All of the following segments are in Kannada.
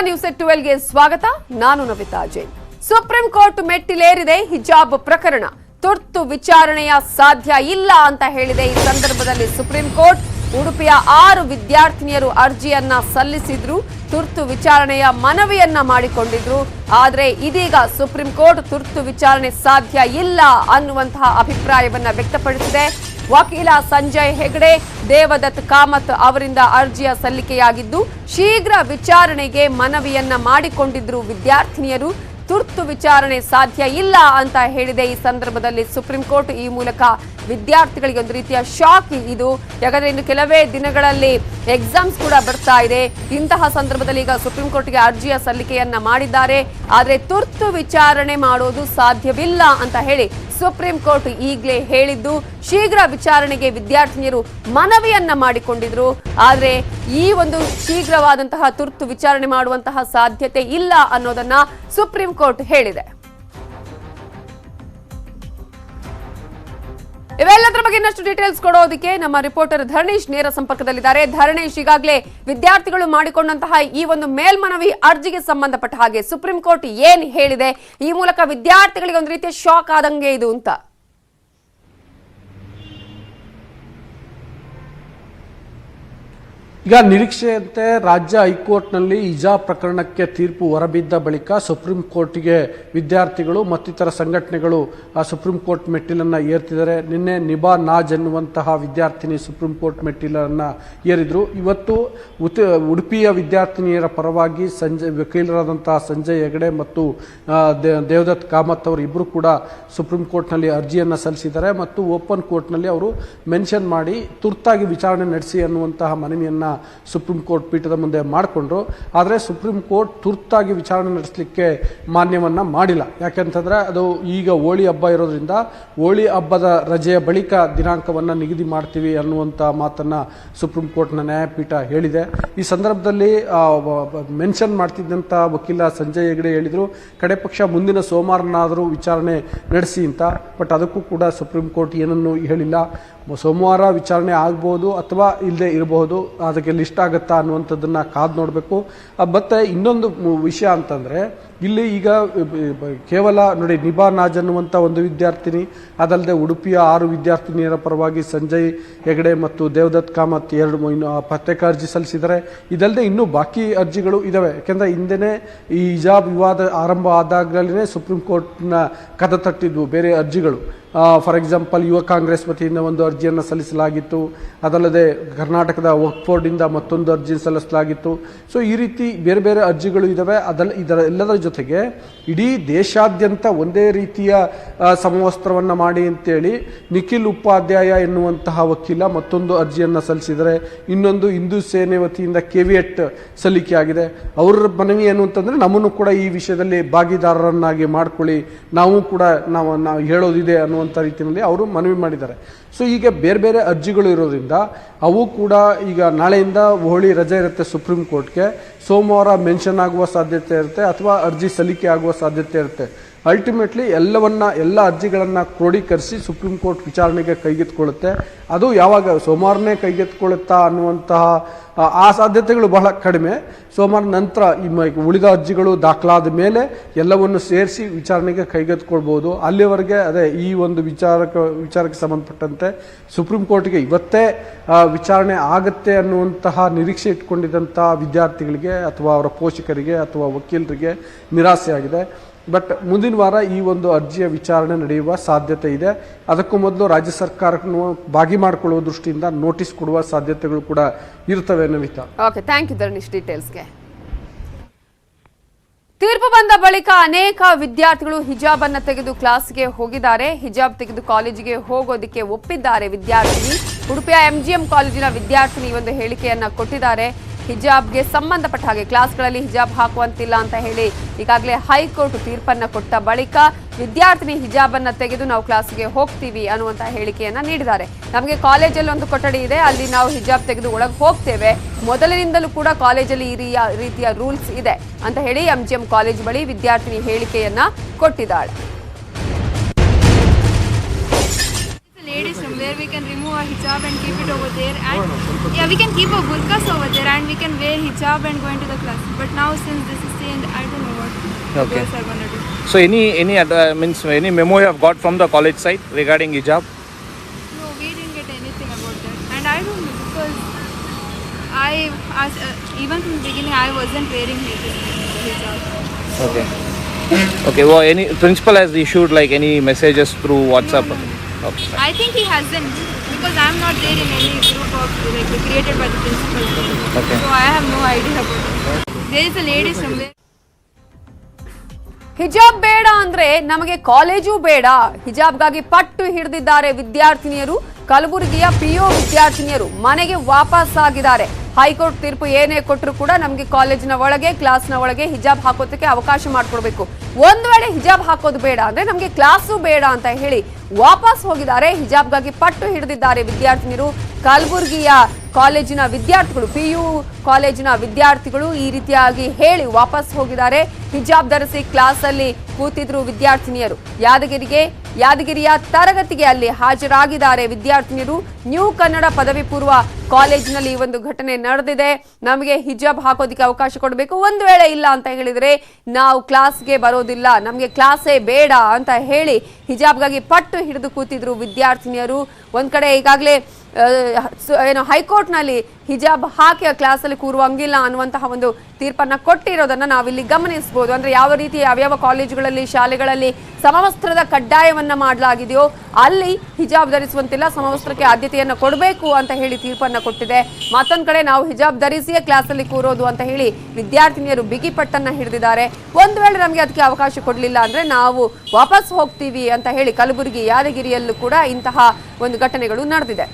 ನ್ಯೂಸ್ ಟ್ವೆಲ್ಗೆ ಸ್ವಾಗತ. ನಾನು ನವಿತಾ ಜೈನ್. ಸುಪ್ರೀಂ ಕೋರ್ಟ್ ಮೆಟ್ಟಿಲೇರಿದೆ ಹಿಜಾಬ್ ಪ್ರಕರಣ. ತುರ್ತು ವಿಚಾರಣೆಯ ಸಾಧ್ಯ ಇಲ್ಲ ಅಂತ ಹೇಳಿದೆ. ಈ ಸಂದರ್ಭದಲ್ಲಿ ಸುಪ್ರೀಂ ಕೋರ್ಟ್ ಉಡುಪಿಯ ಆರು ವಿದ್ಯಾರ್ಥಿನಿಯರು ಅರ್ಜಿಯನ್ನ ಸಲ್ಲಿಸಿದ್ರು. ತುರ್ತು ವಿಚಾರಣೆಯ ಮನವಿಯನ್ನ ಮಾಡಿಕೊಂಡಿದ್ರು. ಆದ್ರೆ ಇದೀಗ ಸುಪ್ರೀಂ ಕೋರ್ಟ್ ತುರ್ತು ವಿಚಾರಣೆ ಸಾಧ್ಯ ಇಲ್ಲ ಅನ್ನುವಂತಹ ಅಭಿಪ್ರಾಯವನ್ನ ವ್ಯಕ್ತಪಡಿಸಿದೆ. ವಕೀಲ ಸಂಜಯ್ ಹೆಗಡೆ, ದೇವದತ್ ಕಾಮತ್ ಅವರಿಂದ ಅರ್ಜಿಯ ಸಲ್ಲಿಕೆಯಾಗಿದ್ದು, ಶೀಘ್ರ ವಿಚಾರಣೆಗೆ ಮನವಿಯನ್ನ ಮಾಡಿಕೊಂಡಿದ್ರು ವಿದ್ಯಾರ್ಥಿನಿಯರು. ತುರ್ತು ವಿಚಾರಣೆ ಸಾಧ್ಯ ಇಲ್ಲ ಅಂತ ಹೇಳಿದೆ. ಈ ಸಂದರ್ಭದಲ್ಲಿ ಸುಪ್ರೀಂ ಕೋರ್ಟ್ ಈ ಮೂಲಕ ವಿದ್ಯಾರ್ಥಿಗಳಿಗೆ ಒಂದು ರೀತಿಯ ಶಾಕ್ ಇದು. ಯಾಕಂದ್ರೆ ಇನ್ನು ಕೆಲವೇ ದಿನಗಳಲ್ಲಿ ಎಕ್ಸಾಮ್ಸ್ ಕೂಡ ಬರ್ತಾ ಇದೆ. ಇಂತಹ ಸಂದರ್ಭದಲ್ಲಿ ಈಗ ಸುಪ್ರೀಂ ಕೋರ್ಟ್ಗೆ ಅರ್ಜಿಯ ಸಲ್ಲಿಕೆಯನ್ನ ಮಾಡಿದ್ದಾರೆ. ಆದರೆ ತುರ್ತು ವಿಚಾರಣೆ ಮಾಡೋದು ಸಾಧ್ಯವಿಲ್ಲ ಅಂತ ಹೇಳಿ ಸುಪ್ರೀಂ ಕೋರ್ಟ್ ಈಗಲೇ ಹೇಳಿದ್ದು ಶೀಘ್ರ ವಿಚಾರಣೆಗೆ ವಿದ್ಯಾರ್ಥಿನಿಯರು ಮನವಿಯನ್ನ ಮಾಡಿಕೊಂಡಿದ್ರು. ಆದರೆ ಈ ಒಂದು ಶೀಘ್ರವಾದಂತಹ ತುರ್ತು ವಿಚಾರಣೆ ಮಾಡುವಂತಹ ಸಾಧ್ಯತೆ ಇಲ್ಲ ಅನ್ನೋದನ್ನ ಸುಪ್ರೀಂ ಕೋರ್ಟ್ ಹೇಳಿದೆ. ಇವೆಲ್ಲದರ ಬಗ್ಗೆ ಇನ್ನಷ್ಟು ಡೀಟೇಲ್ಸ್ ಕೊಡೋದಕ್ಕೆ ನಮ್ಮ ರಿಪೋರ್ಟರ್ ಧರಣೇಶ್ ನೇರ ಸಂಪರ್ಕದಲ್ಲಿದ್ದಾರೆ. ಧರಣೇಶ್, ಈಗಾಗಲೇ ವಿದ್ಯಾರ್ಥಿಗಳು ಮಾಡಿಕೊಂಡಂತಹ ಈ ಒಂದು ಮೇಲ್ಮನವಿ ಅರ್ಜಿಗೆ ಸಂಬಂಧಪಟ್ಟ ಹಾಗೆ ಸುಪ್ರೀಂ ಕೋರ್ಟ್ ಏನ್ ಹೇಳಿದೆ? ಈ ಮೂಲಕ ವಿದ್ಯಾರ್ಥಿಗಳಿಗೆ ಒಂದು ರೀತಿಯ ಶಾಕ್ ಆದಂಗೆ ಇದು ಅಂತ. ಈಗ ನಿರೀಕ್ಷೆಯಂತೆ ರಾಜ್ಯ ಹೈಕೋರ್ಟ್ನಲ್ಲಿ ಇಜಾ ಪ್ರಕರಣಕ್ಕೆ ತೀರ್ಪು ಹೊರಬಿದ್ದ ಬಳಿಕ ಸುಪ್ರೀಂ ಕೋರ್ಟ್ಗೆ ವಿದ್ಯಾರ್ಥಿಗಳು ಮತ್ತಿತರ ಸಂಘಟನೆಗಳು ಆ ಸುಪ್ರೀಂ ಕೋರ್ಟ್ ಮೆಟ್ಟಿಲನ್ನ ಏರ್ತಿದ್ದಾರೆ. ನಿನ್ನೆ ನಿಬಾ ನಾಜ್ ಎನ್ನುವಂತಹ ವಿದ್ಯಾರ್ಥಿನಿ ಸುಪ್ರೀಂ ಕೋರ್ಟ್ ಮೆಟ್ಟಿಲನ್ನ ಏರಿದ್ರು. ಇವತ್ತು ಉತ- ಉಡುಪಿಯ ವಿದ್ಯಾರ್ಥಿನಿಯರ ಪರವಾಗಿ ಸಂಜಯ್ ವಕೀಲರಾದಂತಹ ಸಂಜಯ್ ಹೆಗಡೆ ಮತ್ತು ದೇವದತ್ ಕಾಮತ್ ಅವರು ಇಬ್ಬರು ಕೂಡ ಸುಪ್ರೀಂ ಕೋರ್ಟ್ನಲ್ಲಿ ಅರ್ಜಿಯನ್ನು ಸಲ್ಲಿಸಿದ್ದಾರೆ. ಮತ್ತು ಓಪನ್ ಕೋರ್ಟ್ನಲ್ಲಿ ಅವರು ಮೆನ್ಷನ್ ಮಾಡಿ ತುರ್ತಾಗಿ ವಿಚಾರಣೆ ನಡೆಸಿ ಅನ್ನುವಂತಹ ಮನವಿಯನ್ನ ಸುಪ್ರೀಂ ಕೋರ್ಟ್ ಪೀಠದ ಮುಂದೆ ಮಾಡಿಕೊಂಡ್ರು. ಆದರೆ ಸುಪ್ರೀಂ ಕೋರ್ಟ್ ತುರ್ತಾಗಿ ವಿಚಾರಣೆ ನಡೆಸಲಿಕ್ಕೆ ಮಾನ್ಯವನ್ನು ಮಾಡಿಲ್ಲ. ಯಾಕೆಂತಂದರೆ ಅದು ಈಗ ಹೋಳಿ ಹಬ್ಬ ಇರೋದ್ರಿಂದ ಹೋಳಿ ಹಬ್ಬದ ರಜೆಯ ಬಳಿಕ ದಿನಾಂಕವನ್ನು ನಿಗದಿ ಮಾಡ್ತೀವಿ ಅನ್ನುವಂಥ ಮಾತನ್ನು ಸುಪ್ರೀಂ ಕೋರ್ಟ್ನ ನ್ಯಾಯಪೀಠ ಹೇಳಿದೆ. ಈ ಸಂದರ್ಭದಲ್ಲಿ ಮೆನ್ಷನ್ ಮಾಡ್ತಿದ್ದಂಥ ವಕೀಲ ಸಂಜಯ್ ಹೆಗಡೆ ಹೇಳಿದರು, ಕಡೆ ಪಕ್ಷ ಮುಂದಿನ ಸೋಮವಾರನಾದರೂ ವಿಚಾರಣೆ ನಡೆಸಿ ಅಂತ. ಬಟ್ ಅದಕ್ಕೂ ಕೂಡ ಸುಪ್ರೀಂ ಕೋರ್ಟ್ ಏನನ್ನು ಹೇಳಿಲ್ಲ. ಸೋಮವಾರ ವಿಚಾರಣೆ ಆಗ್ಬೋದು ಅಥವಾ ಇಲ್ಲದೆ ಇರಬಹುದು. ಅದಕ್ಕೆ ಲಿಸ್ಟ್ ಆಗುತ್ತಾ ಅನ್ನುವಂಥದ್ದನ್ನ ಕಾದು ನೋಡಬೇಕು. ಮತ್ತೆ ಇನ್ನೊಂದು ವಿಷಯ ಅಂತಂದ್ರೆ ಇಲ್ಲಿ ಈಗ ಕೇವಲ ನೋಡಿ ನಿಭಾ ನಾಜ್ ಅನ್ನುವಂಥ ಒಂದು ವಿದ್ಯಾರ್ಥಿನಿ, ಅದಲ್ಲದೆ ಉಡುಪಿಯ ಆರು ವಿದ್ಯಾರ್ಥಿನಿಯರ ಪರವಾಗಿ ಸಂಜಯ್ ಹೆಗಡೆ ಮತ್ತು ದೇವದತ್ ಕಾಮತ್ ಎರಡು ಇನ್ನು ಪ್ರತ್ಯೇಕ ಅರ್ಜಿ ಸಲ್ಲಿಸಿದರೆ ಇದಲ್ಲದೆ ಇನ್ನೂ ಬಾಕಿ ಅರ್ಜಿಗಳು ಇದ್ದಾವೆ ಯಾಕೆಂದರೆ ಹಿಂದೆನೆ ಈ ಹಿಜಾಬ್ ವಿವಾದ ಆರಂಭ ಆದಾಗಲೇ ಸುಪ್ರೀಂ ಕೋರ್ಟ್ನ ಕದ ತಟ್ಟಿದ್ವು ಬೇರೆ ಅರ್ಜಿಗಳು. ಫಾರ್ ಎಕ್ಸಾಂಪಲ್ ಯುವ ಕಾಂಗ್ರೆಸ್ ವತಿಯಿಂದ ಒಂದು ಅರ್ಜಿಯನ್ನು ಸಲ್ಲಿಸಲಾಗಿತ್ತು. ಅದಲ್ಲದೆ ಕರ್ನಾಟಕದ ವಕ್ಫೋರ್ಡಿಂದ ಮತ್ತೊಂದು ಅರ್ಜಿ ಸಲ್ಲಿಸಲಾಗಿತ್ತು. ಸೊ, ಈ ರೀತಿ ಬೇರೆ ಬೇರೆ ಅರ್ಜಿಗಳು ಇದ್ದಾವೆ ಅದಲ್ಲ ಇದರ ಎಲ್ಲದರ ಜೊತೆಗೆ ಇಡೀ ದೇಶಾದ್ಯಂತ ಒಂದೇ ರೀತಿಯ ಸಮವಸ್ತ್ರವನ್ನು ಮಾಡಿ ಅಂತೇಳಿ ನಿಖಿಲ್ ಉಪಾಧ್ಯಾಯ ಎನ್ನುವಂತಹ ವಕೀಲ ಮತ್ತೊಂದು ಅರ್ಜಿಯನ್ನು ಸಲ್ಲಿಸಿದರೆ ಇನ್ನೊಂದು ಹಿಂದೂ ಸೇನೆ ವತಿಯಿಂದ ಕೆವಿಯಟ್ ಸಲ್ಲಿಕೆ ಆಗಿದೆ. ಅವರ ಮನವಿ ಏನು ಅಂತಂದರೆ ನಮ್ಮನ್ನು ಕೂಡ ಈ ವಿಷಯದಲ್ಲಿ ಭಾಗಿದಾರರನ್ನಾಗಿ ಮಾಡ್ಕೊಳ್ಳಿ. ನಾವು ಕೂಡ ನಾವು ನಾವು ಹೇಳೋದಿದೆ ಅನ್ನುವಂಥ ರೀತಿಯಲ್ಲಿ ಅವರು ಮನವಿ ಮಾಡಿದ್ದಾರೆ. ಸೊ ಈಗ ಬೇರೆ ಬೇರೆ ಅರ್ಜಿಗಳು ಇರೋದ್ರಿಂದ ಅವು ಕೂಡ ಈಗ ನಾಳೆಯಿಂದ ಹೋಳಿ ರಜೆ ಇರುತ್ತೆ ಸುಪ್ರೀಂ ಕೋರ್ಟ್ಗೆ ಸೋಮವಾರ ಮೆನ್ಷನ್ ಆಗುವ ಸಾಧ್ಯತೆ ಇರುತ್ತೆ ಅಥವಾ ಅರ್ಜಿ ಸಲ್ಲಿಕೆ ಆಗುವ ಸಾಧ್ಯತೆ ಇರುತ್ತೆ. ಅಲ್ಟಿಮೇಟ್ಲಿ ಎಲ್ಲವನ್ನ, ಎಲ್ಲ ಅರ್ಜಿಗಳನ್ನು ಕ್ರೋಢೀಕರಿಸಿ ಸುಪ್ರೀಂ ಕೋರ್ಟ್ ವಿಚಾರಣೆಗೆ ಕೈಗೆತ್ಕೊಳ್ಳುತ್ತೆ ಅದು ಯಾವಾಗ ಸೋಮವಾರನೇ ಕೈಗೆತ್ಕೊಳ್ಳುತ್ತಾ ಅನ್ನುವಂತಹ, ಆ- ಸಾಧ್ಯತೆಗಳು ಬಹಳ ಕಡಿಮೆ. ಸೋಮವಾರ ನಂತರ ಈ ಉಳಿದ ಅರ್ಜಿಗಳು ದಾಖಲಾದ ಮೇಲೆ ಎಲ್ಲವನ್ನು ಸೇರಿಸಿ ವಿಚಾರಣೆಗೆ ಕೈಗೆತ್ಕೊಳ್ಬೋದು ಅಲ್ಲಿವರೆಗೆ ಅದೇ ಈ ಒಂದು ವಿಚಾರಕ್ಕೆ ವಿಚಾರಕ್ಕೆ ಸಂಬಂಧಪಟ್ಟಂತೆ ಸುಪ್ರೀಂ ಕೋರ್ಟ್ಗೆ ಇವತ್ತೇ ವಿಚಾರಣೆ ಆಗುತ್ತೆ ಅನ್ನುವಂತಹ ನಿರೀಕ್ಷೆ ಇಟ್ಕೊಂಡಿದ್ದಂತಹ ವಿದ್ಯಾರ್ಥಿಗಳಿಗೆ ಅಥವಾ ಅವರ ಪೋಷಕರಿಗೆ ಅಥವಾ ವಕೀಲರಿಗೆ ನಿರಾಸೆ ಆಗಿದೆ ಬಟ್ ಮುಂದಿನ ವಾರ ಈ ಒಂದು ಅರ್ಜಿಯ ವಿಚಾರಣೆ ನಡೆಯುವ ಸಾಧ್ಯತೆ ಇದೆ. ಅದಕ್ಕೂ ಮೊದಲು ರಾಜ್ಯ ಸರ್ಕಾರಕ್ಕೂ ಭಾಗಿ ಮಾಡಿಕೊಳ್ಳುವ ದೃಷ್ಟಿಯಿಂದ ನೋಟಿಸ್ ಕೊಡುವ ಸಾಧ್ಯತೆಗಳು ಕೂಡ ಇರ್ತವೆ ನವಿತಾ ಓಕೆ ಥ್ಯಾಂಕ್ ಯು ಡೀಟೇಲ್ಸ್ಗೆ ತೀರ್ಪು ಬಂದ ಬಳಿಕ ಅನೇಕ ವಿದ್ಯಾರ್ಥಿಗಳು ಹಿಜಾಬ್ ಅನ್ನ ತೆಗೆದು ಕ್ಲಾಸ್ಗೆ ಹೋಗಿದ್ದಾರೆ. ಹಿಜಾಬ್ ತೆಗೆದು ಕಾಲೇಜಿಗೆ ಹೋಗೋದಕ್ಕೆ ಒಪ್ಪಿದ್ದಾರೆ ವಿದ್ಯಾರ್ಥಿನಿ. ಉಡುಪಿಯ ಎಂಜಿಎಂ ಕಾಲೇಜಿನ ವಿದ್ಯಾರ್ಥಿನಿ ಒಂದು ಹೇಳಿಕೆಯನ್ನ ಕೊಟ್ಟಿದ್ದಾರೆ. ಹಿಜಾಬ್ಗೆ ಸಂಬಂಧಪಟ್ಟ ಹಾಗೆ ಕ್ಲಾಸ್ಗಳಲ್ಲಿ ಹಿಜಾಬ್ ಹಾಕುವಂತಿಲ್ಲ ಅಂತ ಹೇಳಿ ಈಗಾಗಲೇ ಹೈಕೋರ್ಟ್ ತೀರ್ಪನ್ನ ಕೊಟ್ಟ ಬಳಿಕ ವಿದ್ಯಾರ್ಥಿನಿ ಹಿಜಾಬ್ ತೆಗೆದು ನಾವು ಕ್ಲಾಸ್ಗೆ ಹೋಗ್ತೀವಿ ಅನ್ನುವಂತ ಹೇಳಿಕೆಯನ್ನ ನೀಡಿದ್ದಾರೆ. ನಮಗೆ ಕಾಲೇಜಲ್ಲಿ ಒಂದು ಕೊಠಡಿ ಇದೆ, ಅಲ್ಲಿ ನಾವು ಹಿಜಾಬ್ ತೆಗೆದು ಒಳಗೆ ಹೋಗ್ತೇವೆ. ಮೊದಲಿನಿಂದಲೂ ಕೂಡ ಕಾಲೇಜಲ್ಲಿ ಈ ರೀತಿಯ ರೂಲ್ಸ್ ಇದೆ ಅಂತ ಹೇಳಿ ಎಂಜಿಎಂ ಕಾಲೇಜ್ ಬಳಿ ವಿದ್ಯಾರ್ಥಿನಿ ಹೇಳಿಕೆಯನ್ನ ಕೊಟ್ಟಿದ್ದಾಳೆ. sadism where we can remove our hijab and keep it over there and yeah we can keep our burqas over there and we can wear hijab and go into the class but now since this is changed I don't know what okay. girls are gonna do. So any any uh, means any memo you have got from the college side regarding hijab? No we didn't get anything about that and I don't know because I as, uh, even from the beginning I wasn't wearing hijab. Okay. okay well any principal has issued like any messages through whatsapp no, no. Okay. I think he hasn't because I'm not there in any group of like created by the principal. Okay. So I have no idea about it. There is a lady somewhere. ಹಿಜಾಬ್ ಬೇಡ ಅಂದ್ರೆ ನಮಗೆ ಕಾಲೇಜು ಬೇಡ. ಹಿಜಾಬ್ಗಾಗಿ ಪಟ್ಟು ಹಿಡಿದಿದ್ದಾರೆ ವಿದ್ಯಾರ್ಥಿನಿಯರು. ಕಲಬುರಗಿಯ ಪಿಯು ವಿದ್ಯಾರ್ಥಿನಿಯರು ಮನೆಗೆ ವಾಪಸ್ ಆಗಿದ್ದಾರೆ. ಹೈಕೋರ್ಟ್ ತೀರ್ಪು ಏನೇ ಕೊಟ್ಟರು ಕೂಡ ನಮಗೆ ಕಾಲೇಜಿನ ಒಳಗೆ, ಕ್ಲಾಸ್ನ ಒಳಗೆ ಹಿಜಾಬ್ ಹಾಕೋದಕ್ಕೆ ಅವಕಾಶ ಮಾಡಿಕೊಡ್ಬೇಕು. ಒಂದು ವೇಳೆ ಹಿಜಾಬ್ ಹಾಕೋದು ಬೇಡ ಅಂದ್ರೆ ನಮಗೆ ಕ್ಲಾಸು ಬೇಡ ಅಂತ ಹೇಳಿ ವಾಪಸ್ ಹೋಗಿದ್ದಾರೆ. ಹಿಜಾಬ್ಗಾಗಿ ಪಟ್ಟು ಹಿಡಿದಿದ್ದಾರೆ ವಿದ್ಯಾರ್ಥಿನಿಯರು. ಕಲಬುರಗಿಯ ಕಾಲೇಜಿನ ವಿದ್ಯಾರ್ಥಿಗಳು ಪಿ ಯು ಕಾಲೇಜಿನ ವಿದ್ಯಾರ್ಥಿಗಳು ಈ ರೀತಿಯಾಗಿ ಹೇಳಿ ವಾಪಸ್ ಹೋಗಿದ್ದಾರೆ. ಹಿಜಾಬ್ ಧರಿಸಿ ಕ್ಲಾಸ್ ಅಲ್ಲಿ ಕೂತಿದ್ರು ವಿದ್ಯಾರ್ಥಿನಿಯರು. ಯಾದಗಿರಿಗೆ, ಯಾದಗಿರಿಯ ತರಗತಿಗೆ ಅಲ್ಲಿ ಹಾಜರಾಗಿದ್ದಾರೆ ವಿದ್ಯಾರ್ಥಿನಿಯರು. ನ್ಯೂ ಕನ್ನಡ ಪದವಿ ಪೂರ್ವ ಕಾಲೇಜಿನಲ್ಲಿ ಈ ಒಂದು ಘಟನೆ ನಡೆದಿದೆ. ನಮಗೆ ಹಿಜಾಬ್ ಹಾಕೋದಿಕ್ಕೆ ಅವಕಾಶ ಕೊಡಬೇಕು. ಒಂದು ವೇಳೆ ಇಲ್ಲ ಅಂತ ಹೇಳಿದ್ರೆ ನಾವು ಕ್ಲಾಸ್ಗೆ ಬರೋದಿಲ್ಲ. ನಮಗೆ ಕ್ಲಾಸೇ ಬೇಡ ಅಂತ ಹೇಳಿ ಹಿಜಾಬ್ಗಾಗಿ ಪಟ್ಟು ಹಿಡಿದು ಕೂತಿದ್ರು ವಿದ್ಯಾರ್ಥಿನಿಯರು. ಒಂದು ಕಡೆ ಈಗಾಗಲೇ ಏನು ಹೈಕೋರ್ಟ್ನಲ್ಲಿ ಹಿಜಾಬ್ ಹಾಕಿ ಆ ಕ್ಲಾಸಲ್ಲಿ ಕೂರುವಂಗಿಲ್ಲ ಅನ್ನುವಂತಹ ಒಂದು ತೀರ್ಪನ್ನ ಕೊಟ್ಟಿರೋದನ್ನ ನಾವಿಲ್ಲಿ ಗಮನಿಸಬಹುದು ಅಂದ್ರೆ ಯಾವ ರೀತಿ ಯಾವ್ಯಾವ ಕಾಲೇಜುಗಳಲ್ಲಿ, ಶಾಲೆಗಳಲ್ಲಿ ಸಮವಸ್ತ್ರದ ಕಡ್ಡಾಯವನ್ನ ಮಾಡಲಾಗಿದೆಯೋ ಅಲ್ಲಿ ಹಿಜಾಬ್ ಧರಿಸುವಂತಿಲ್ಲ, ಸಮವಸ್ತ್ರಕ್ಕೆ ಆದ್ಯತೆಯನ್ನು ಕೊಡಬೇಕು ಅಂತ ಹೇಳಿ ತೀರ್ಪನ್ನ ಕೊಟ್ಟಿದೆ. ಮತ್ತೊಂದು ಕಡೆ ನಾವು ಹಿಜಾಬ್ ಧರಿಸಿಯೇ ಕ್ಲಾಸಲ್ಲಿ ಕೂರೋದು ಅಂತ ಹೇಳಿ ವಿದ್ಯಾರ್ಥಿನಿಯರು ಬಿಗಿಪಟ್ಟನ್ನು ಹಿಡಿದಿದ್ದಾರೆ. ಒಂದು ವೇಳೆ ನಮಗೆ ಅದಕ್ಕೆ ಅವಕಾಶ ಕೊಡಲಿಲ್ಲ ಅಂದ್ರೆ ನಾವು ವಾಪಸ್ ಹೋಗ್ತೀವಿ ಅಂತ ಹೇಳಿ ಕಲಬುರಗಿ ಯಾದಗಿರಿಯಲ್ಲೂ ಕೂಡ ಇಂತಹ ಒಂದು ಘಟನೆಗಳು ನಡೆದಿದೆ.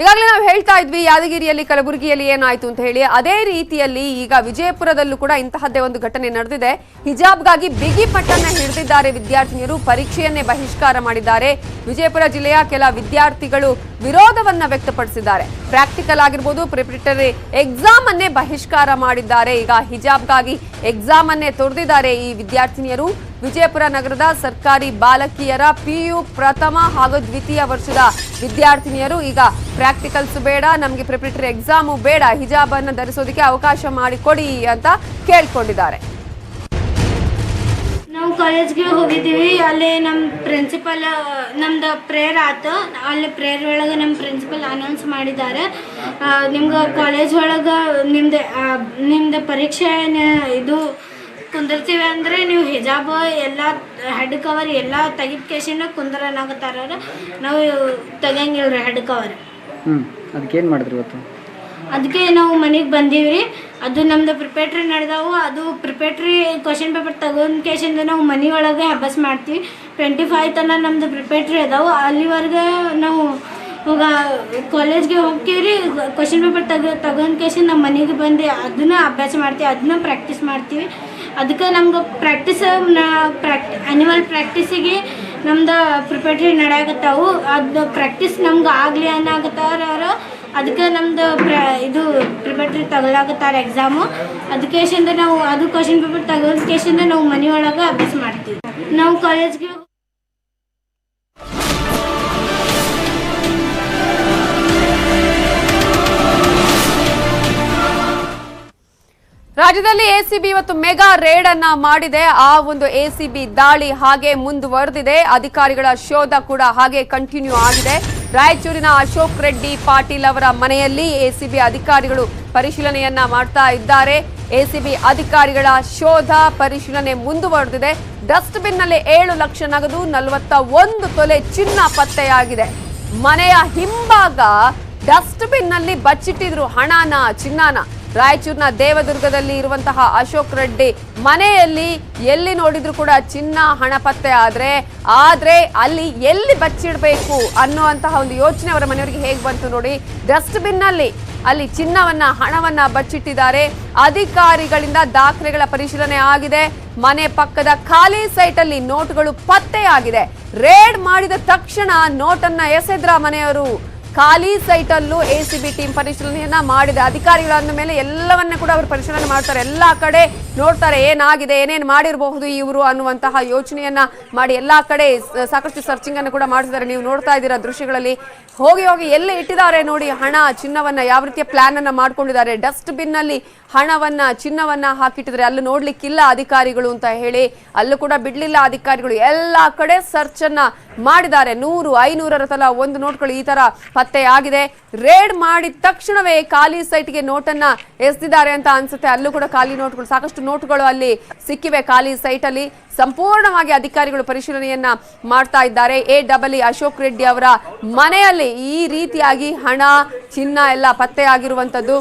ಈಗಾಗಲೇ ನಾವು ಹೇಳ್ತಾ ಇದ್ವಿ, ಯಾದಗಿರಿಯಲ್ಲಿ, ಕಲಬುರಗಿಯಲ್ಲಿ ಏನಾಯ್ತು ಅಂತ ಹೇಳಿ. ಅದೇ ರೀತಿಯಲ್ಲಿ ಈಗ ವಿಜಯಪುರದಲ್ಲೂ ಕೂಡ ಇಂತಹದ್ದೇ ಒಂದು ಘಟನೆ ನಡೆದಿದೆ. ಹಿಜಾಬ್ಗಾಗಿ ಬಿಗಿ ಪಟ್ಟನ್ನ ಹಿಡಿದಿದ್ದಾರೆ ವಿದ್ಯಾರ್ಥಿನಿಯರು. ಪರೀಕ್ಷೆಯನ್ನೇ ಬಹಿಷ್ಕಾರ ಮಾಡಿದ್ದಾರೆ. ವಿಜಯಪುರ ಜಿಲ್ಲೆಯ ಕೆಲ ವಿದ್ಯಾರ್ಥಿಗಳು ವಿರೋಧವನ್ನ ವ್ಯಕ್ತಪಡಿಸಿದ್ದಾರೆ. ಪ್ರಾಕ್ಟಿಕಲ್ ಆಗಿರ್ಬೋದು ಪ್ರಿಪ್ರಿಟರಿ ಎಕ್ಸಾಮ್ ಅನ್ನೇ ಬಹಿಷ್ಕಾರ ಮಾಡಿದ್ದಾರೆ. ಈಗ ಹಿಜಾಬ್ಗಾಗಿ ಎಕ್ಸಾಮ್ ಅನ್ನೇ ತೊರೆದಿದ್ದಾರೆ ಈ ವಿದ್ಯಾರ್ಥಿನಿಯರು. ವಿಜಯಪುರ ನಗರದ ಸರ್ಕಾರಿ ಬಾಲಕಿಯರ ಪಿಯು ಪ್ರಥಮ ಹಾಗೂ ದ್ವಿತೀಯ ವರ್ಷದ ವಿದ್ಯಾರ್ಥಿನಿಯರು ಈಗ ಪ್ರಾಕ್ಟಿಕಲ್ಸ್ ಬೇಡ, ನಮಗೆ ಪ್ರಿಪರೇಟರಿ ಎಕ್ಸಾಮು ಬೇಡ ಹಿಜಾಬ್ ಅನ್ನು ಧರಿಸೋದಕ್ಕೆ ಅವಕಾಶ ಮಾಡಿಕೊಡಿ ಅಂತ ಕೇಳಿಕೊಂಡಿದ್ದಾರೆ. ನಾವು ಕಾಲೇಜ್ಗೆ ಹೋಗಿದ್ದೀವಿ, ಅಲ್ಲಿ ನಮ್ಮ ಪ್ರಿನ್ಸಿಪಲ್ ನಮ್ದು ಪ್ರೇಯರ್ ಆಯ್ತು. ಅಲ್ಲಿ ಪ್ರೇಯರ್ ಒಳಗೆ ನಮ್ಮ ಪ್ರಿನ್ಸಿಪಲ್ ಅನೌನ್ಸ್ ಮಾಡಿದ್ದಾರೆ. ನಿಮ್ಗೆ ಕಾಲೇಜ್ ಒಳಗೆ ನಿಮ್ದು ನಿಮ್ದು ಪರೀಕ್ಷೆ ಇದು ಕುಂದಿರ್ತೀವಿ ಅಂದರೆ ನೀವು ಹಿಜಾಬ್ ಎಲ್ಲ ಹೆಡ್ ಕವರ್ ಎಲ್ಲ ತೆಗಿದ ಕೇಸಿನ ಕುಂದ್ರನಾಗತ್ತಾರ ನಾವು ತೆಗಿಯಂಗಿಲ್ಲ ರೀ ಹೆಡ್ ಕವರ್ ಹ್ಞೂ ಅದಕ್ಕೇನು ಮಾಡಿದ್ರಿ ಇವತ್ತು? ಅದಕ್ಕೆ ನಾವು ಮನೆಗೆ ಬಂದೀವಿ ಅದು ನಮ್ದು ಪ್ರಿಪೇಟ್ರಿ ನಡೆದವು. ಅದು ಪ್ರಿಪೇಟ್ರಿ ಕ್ವಶನ್ ಪೇಪರ್ ತಗೊಂಡ್ ಕೇಸಿಂದ ನಾವು ಮನೆ ಒಳಗೆ ಅಭ್ಯಾಸ ಮಾಡ್ತೀವಿ. ಟ್ವೆಂಟಿ ಫೈವ್ ತನಕ ನಮ್ದು ಪ್ರಿಪೇಟ್ರಿ ಅದಾವು. ಅಲ್ಲಿವರೆಗೆ ನಾವು ಇವಾಗ ಕಾಲೇಜ್ಗೆ ಹೋಗ್ತೀವಿ ರೀ ಕ್ವಶನ್ ಪೇಪರ್ ತಗೋ ತಗೊಂಡ್ ಕೇಸಿಂದ ನಮ್ಮ ಮನೆಗೆ ಬಂದು ಅದನ್ನ ಅಭ್ಯಾಸ ಮಾಡ್ತೀವಿ. ಅದನ್ನ ಪ್ರಾಕ್ಟೀಸ್ ಮಾಡ್ತೀವಿ. ಅದಕ್ಕೆ ನಮ್ಗೆ ಪ್ರಾಕ್ಟೀಸ್ ಪ್ರಾಕ್ಟಿ ಆ್ಯನಿವಲ್ ಪ್ರಾಕ್ಟೀಸಿಗೆ ನಮ್ದು ಪ್ರಿಪೇಟ್ರಿ ನಡೆಯಾಗತ್ತಾವು ಅದು ಪ್ರಾಕ್ಟೀಸ್ ನಮ್ಗೆ ಆಗಲಿ ಅನ್ನಾಗತ್ತಾರ ಅದಕ್ಕೆ ನಮ್ದು ಪ್ರ, ಇದು ಪ್ರಿಪೇಟ್ರಿ ತಗೊಳಾಗತ್ತಾರ ಎಕ್ಸಾಮು ಅದಕ್ಕೆ ನಾವು, ಅದು ಕ್ವಶನ್ ಪೇಪರ್ ತಗೊಳ್ಕೇಶಿಂದ ನಾವು ಮನೆಯೊಳಗೆ ಅಭ್ಯಾಸ ಮಾಡ್ತೀವಿ. ನಾವು ಕಾಲೇಜ್ಗೆ ರಾಜ್ಯದಲ್ಲಿ ಎಸಿಬಿ ಇವತ್ತು ಮೆಗಾ ರೇಡ್ ಅನ್ನ ಮಾಡಿದೆ. ಆ ಒಂದು ಎಸಿಬಿ ದಾಳಿ ಹಾಗೆ ಮುಂದುವರೆದಿದೆ. ಅಧಿಕಾರಿಗಳ ಶೋಧ ಕೂಡ ಹಾಗೆ ಕಂಟಿನ್ಯೂ ಆಗಿದೆ. ರಾಯಚೂರಿನ ಅಶೋಕ್ ರೆಡ್ಡಿ ಪಾಟೀಲ್ ಅವರ ಮನೆಯಲ್ಲಿ ಎಸಿಬಿ ಅಧಿಕಾರಿಗಳು ಪರಿಶೀಲನೆಯನ್ನ ಮಾಡ್ತಾ ಇದ್ದಾರೆ. ಎಸಿಬಿ ಅಧಿಕಾರಿಗಳ ಶೋಧ, ಪರಿಶೀಲನೆ ಮುಂದುವರೆದಿದೆ. ಡಸ್ಟ್ಬಿನ್ನಲ್ಲಿ ಏಳು ಲಕ್ಷ ನಗದು ನಲವತ್ತ ಒಂದು ತೊಲೆ ಚಿನ್ನ ಪತ್ತೆಯಾಗಿದೆ. ಮನೆಯ ಹಿಂಭಾಗ ಡಸ್ಟ್ಬಿನ್ನಲ್ಲಿ ಬಚ್ಚಿಟ್ಟಿದ್ರು ಹಣನ, ಚಿನ್ನನ. ರಾಯಚೂರಿನ ದೇವದುರ್ಗದಲ್ಲಿ ಇರುವಂತಹ ಅಶೋಕ್ ರೆಡ್ಡಿ ಮನೆಯಲ್ಲಿ ಎಲ್ಲಿ ನೋಡಿದ್ರು ಕೂಡ ಚಿನ್ನ ಹಣ ಪತ್ತೆ ಆದ್ರೆ ಆದ್ರೆ ಅಲ್ಲಿ ಎಲ್ಲಿ ಬಚ್ಚಿಡ್ಬೇಕು ಅನ್ನುವಂತಹ ಒಂದು ಯೋಚನೆ ಅವರ ಮನೆಯವರಿಗೆ ಹೇಗೆ ಬಂತು ನೋಡಿ ಡಸ್ಟ್ಬಿನ್ನಲ್ಲಿ ಅಲ್ಲಿ ಚಿನ್ನವನ್ನ, ಹಣವನ್ನ ಬಚ್ಚಿಟ್ಟಿದ್ದಾರೆ. ಅಧಿಕಾರಿಗಳಿಂದ ದಾಖಲೆಗಳ ಪರಿಶೀಲನೆ ಆಗಿದೆ. ಮನೆ ಪಕ್ಕದ ಖಾಲಿ ಸೈಟ್ ಅಲ್ಲಿ ನೋಟ್ಗಳು ಪತ್ತೆಯಾಗಿದೆ. ರೇಡ್ ಮಾಡಿದ ತಕ್ಷಣ ನೋಟನ್ನ ಎಸೆದ್ರ ಮನೆಯವರು. ಖಾಲಿ ಸೈಟ್ ಅಲ್ಲೂ ಎ ಸಿ ಬಿ ಟೀಮ್ ಪರಿಶೀಲನೆಯನ್ನ ಮಾಡಿದೆ. ಅಧಿಕಾರಿಗಳಂದ ಮೇಲೆ ಎಲ್ಲವನ್ನ ಕೂಡ ಅವರು ಪರಿಶೀಲನೆ ಮಾಡ್ತಾರೆ. ಎಲ್ಲಾ ಕಡೆ ನೋಡ್ತಾರೆ ಏನಾಗಿದೆ, ಏನೇನು ಮಾಡಿರಬಹುದು ಇವರು ಅನ್ನುವಂತಹ ಯೋಚನೆಯನ್ನ ಮಾಡಿ ಎಲ್ಲಾ ಕಡೆ ಸಾಕಷ್ಟು ಸರ್ಚಿಂಗ್ ಅನ್ನು ಕೂಡ ಮಾಡಿಸಿದ್ದಾರೆ. ನೀವು ನೋಡ್ತಾ ಇದ್ದೀರಾ ದೃಶ್ಯಗಳಲ್ಲಿ. ಹೋಗಿ ಹೋಗಿ ಎಲ್ಲಿ ಇಟ್ಟಿದ್ದಾರೆ ನೋಡಿ ಹಣ, ಚಿನ್ನವನ್ನ ಯಾವ ರೀತಿಯ ಪ್ಲಾನ್ ಅನ್ನ ಮಾಡ್ಕೊಂಡಿದ್ದಾರೆ. ಡಸ್ಟ್ ಬಿನ್ನಲ್ಲಿ ಹಣವನ್ನ, ಚಿನ್ನವನ್ನ ಹಾಕಿಟ್ಟಿದ್ರೆ ಅಲ್ಲಿ ನೋಡ್ಲಿಕ್ಕಿಲ್ಲ ಅಧಿಕಾರಿಗಳು ಅಂತ ಹೇಳಿ, ಅಲ್ಲೂ ಕೂಡ ಬಿಡ್ಲಿಲ್ಲ ಅಧಿಕಾರಿಗಳು. ಎಲ್ಲಾ ಕಡೆ ಸರ್ಚ್ ಅನ್ನ ಮಾಡಿದ್ದಾರೆ. ನೂರು, ಐನೂರರ ತಲಾ ಒಂದು ನೋಟ್ಗಳು ಈ ತರ ಪತ್ತೆ ಆಗಿದೆ. ರೇಡ್ ಮಾಡಿದ ತಕ್ಷಣವೇ ಖಾಲಿ ಸೈಟ್ಗೆ ನೋಟನ್ನ ಎಸೆದಿದ್ದಾರೆ ಅಂತ ಅನ್ಸುತ್ತೆ. ಅಲ್ಲೂ ಕೂಡ ಖಾಲಿ ನೋಟ್ಗಳು, ಸಾಕಷ್ಟು ನೋಟ್ಗಳು ಅಲ್ಲಿ ಸಿಕ್ಕಿವೆ ಖಾಲಿ ಸೈಟ್ ಅಲ್ಲಿ. ಸಂಪೂರ್ಣವಾಗಿ ಅಧಿಕಾರಿಗಳು ಪರಿಶೀಲನೆಯನ್ನ ಮಾಡ್ತಾ ಇದ್ದಾರೆ. A double E Ashok Reddy ಅವರ ಮನೆಯಲ್ಲಿ ಈ ರೀತಿಯಾಗಿ ಹಣ, ಚಿನ್ನ ಎಲ್ಲ ಪತ್ತೆ ಆಗಿರುವಂತದ್ದು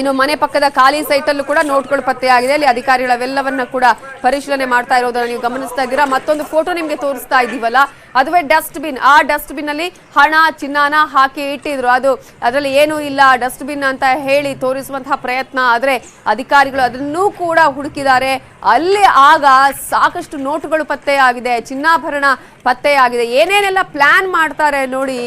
ಇನ್ನು ಮನೆ ಪಕ್ಕದ ಖಾಲಿ ಸೈಟಲ್ಲೂ ಕೂಡ ನೋಟ್ಗಳು ಪತ್ತೆಯಾಗಿದೆ. ಅಲ್ಲಿ ಅಧಿಕಾರಿಗಳು ಅವೆಲ್ಲವನ್ನ ಕೂಡ ಪರಿಶೀಲನೆ ಮಾಡ್ತಾ ಇರೋದನ್ನ ನೀವು ಗಮನಿಸ್ತಾ ಇದ್ದೀರಾ? ಮತ್ತೊಂದು ಫೋಟೋ ನಿಮಗೆ ತೋರಿಸ್ತಾ ಇದ್ದೀವಲ್ಲ ಅದುವೇ ಡಸ್ಟ್ ಬಿನ್ ಆ ಡಸ್ಟ್ ಬಿನ್ ಅಲ್ಲಿ ಹಣ, ಚಿನ್ನಾನ ಹಾಕಿ ಇಟ್ಟಿದ್ರು. ಅದು ಅದರಲ್ಲಿ ಏನೂ ಇಲ್ಲ. ಡಸ್ಟ್ ಬಿನ್ ಅಂತ ಹೇಳಿ ತೋರಿಸುವಂತಹ ಪ್ರಯತ್ನ. ಆದ್ರೆ ಅಧಿಕಾರಿಗಳು ಅದನ್ನೂ ಕೂಡ ಹುಡುಕಿದ್ದಾರೆ. ಅಲ್ಲಿ ಆಗ ಸಾಕಷ್ಟು ನೋಟುಗಳು ಪತ್ತೆಯಾಗಿದೆ ಚಿನ್ನಾಭರಣ ಪತ್ತೆಯಾಗಿದೆ ಏನೇನೆಲ್ಲ ಪ್ಲಾನ್ ಮಾಡ್ತಾರೆ ನೋಡಿ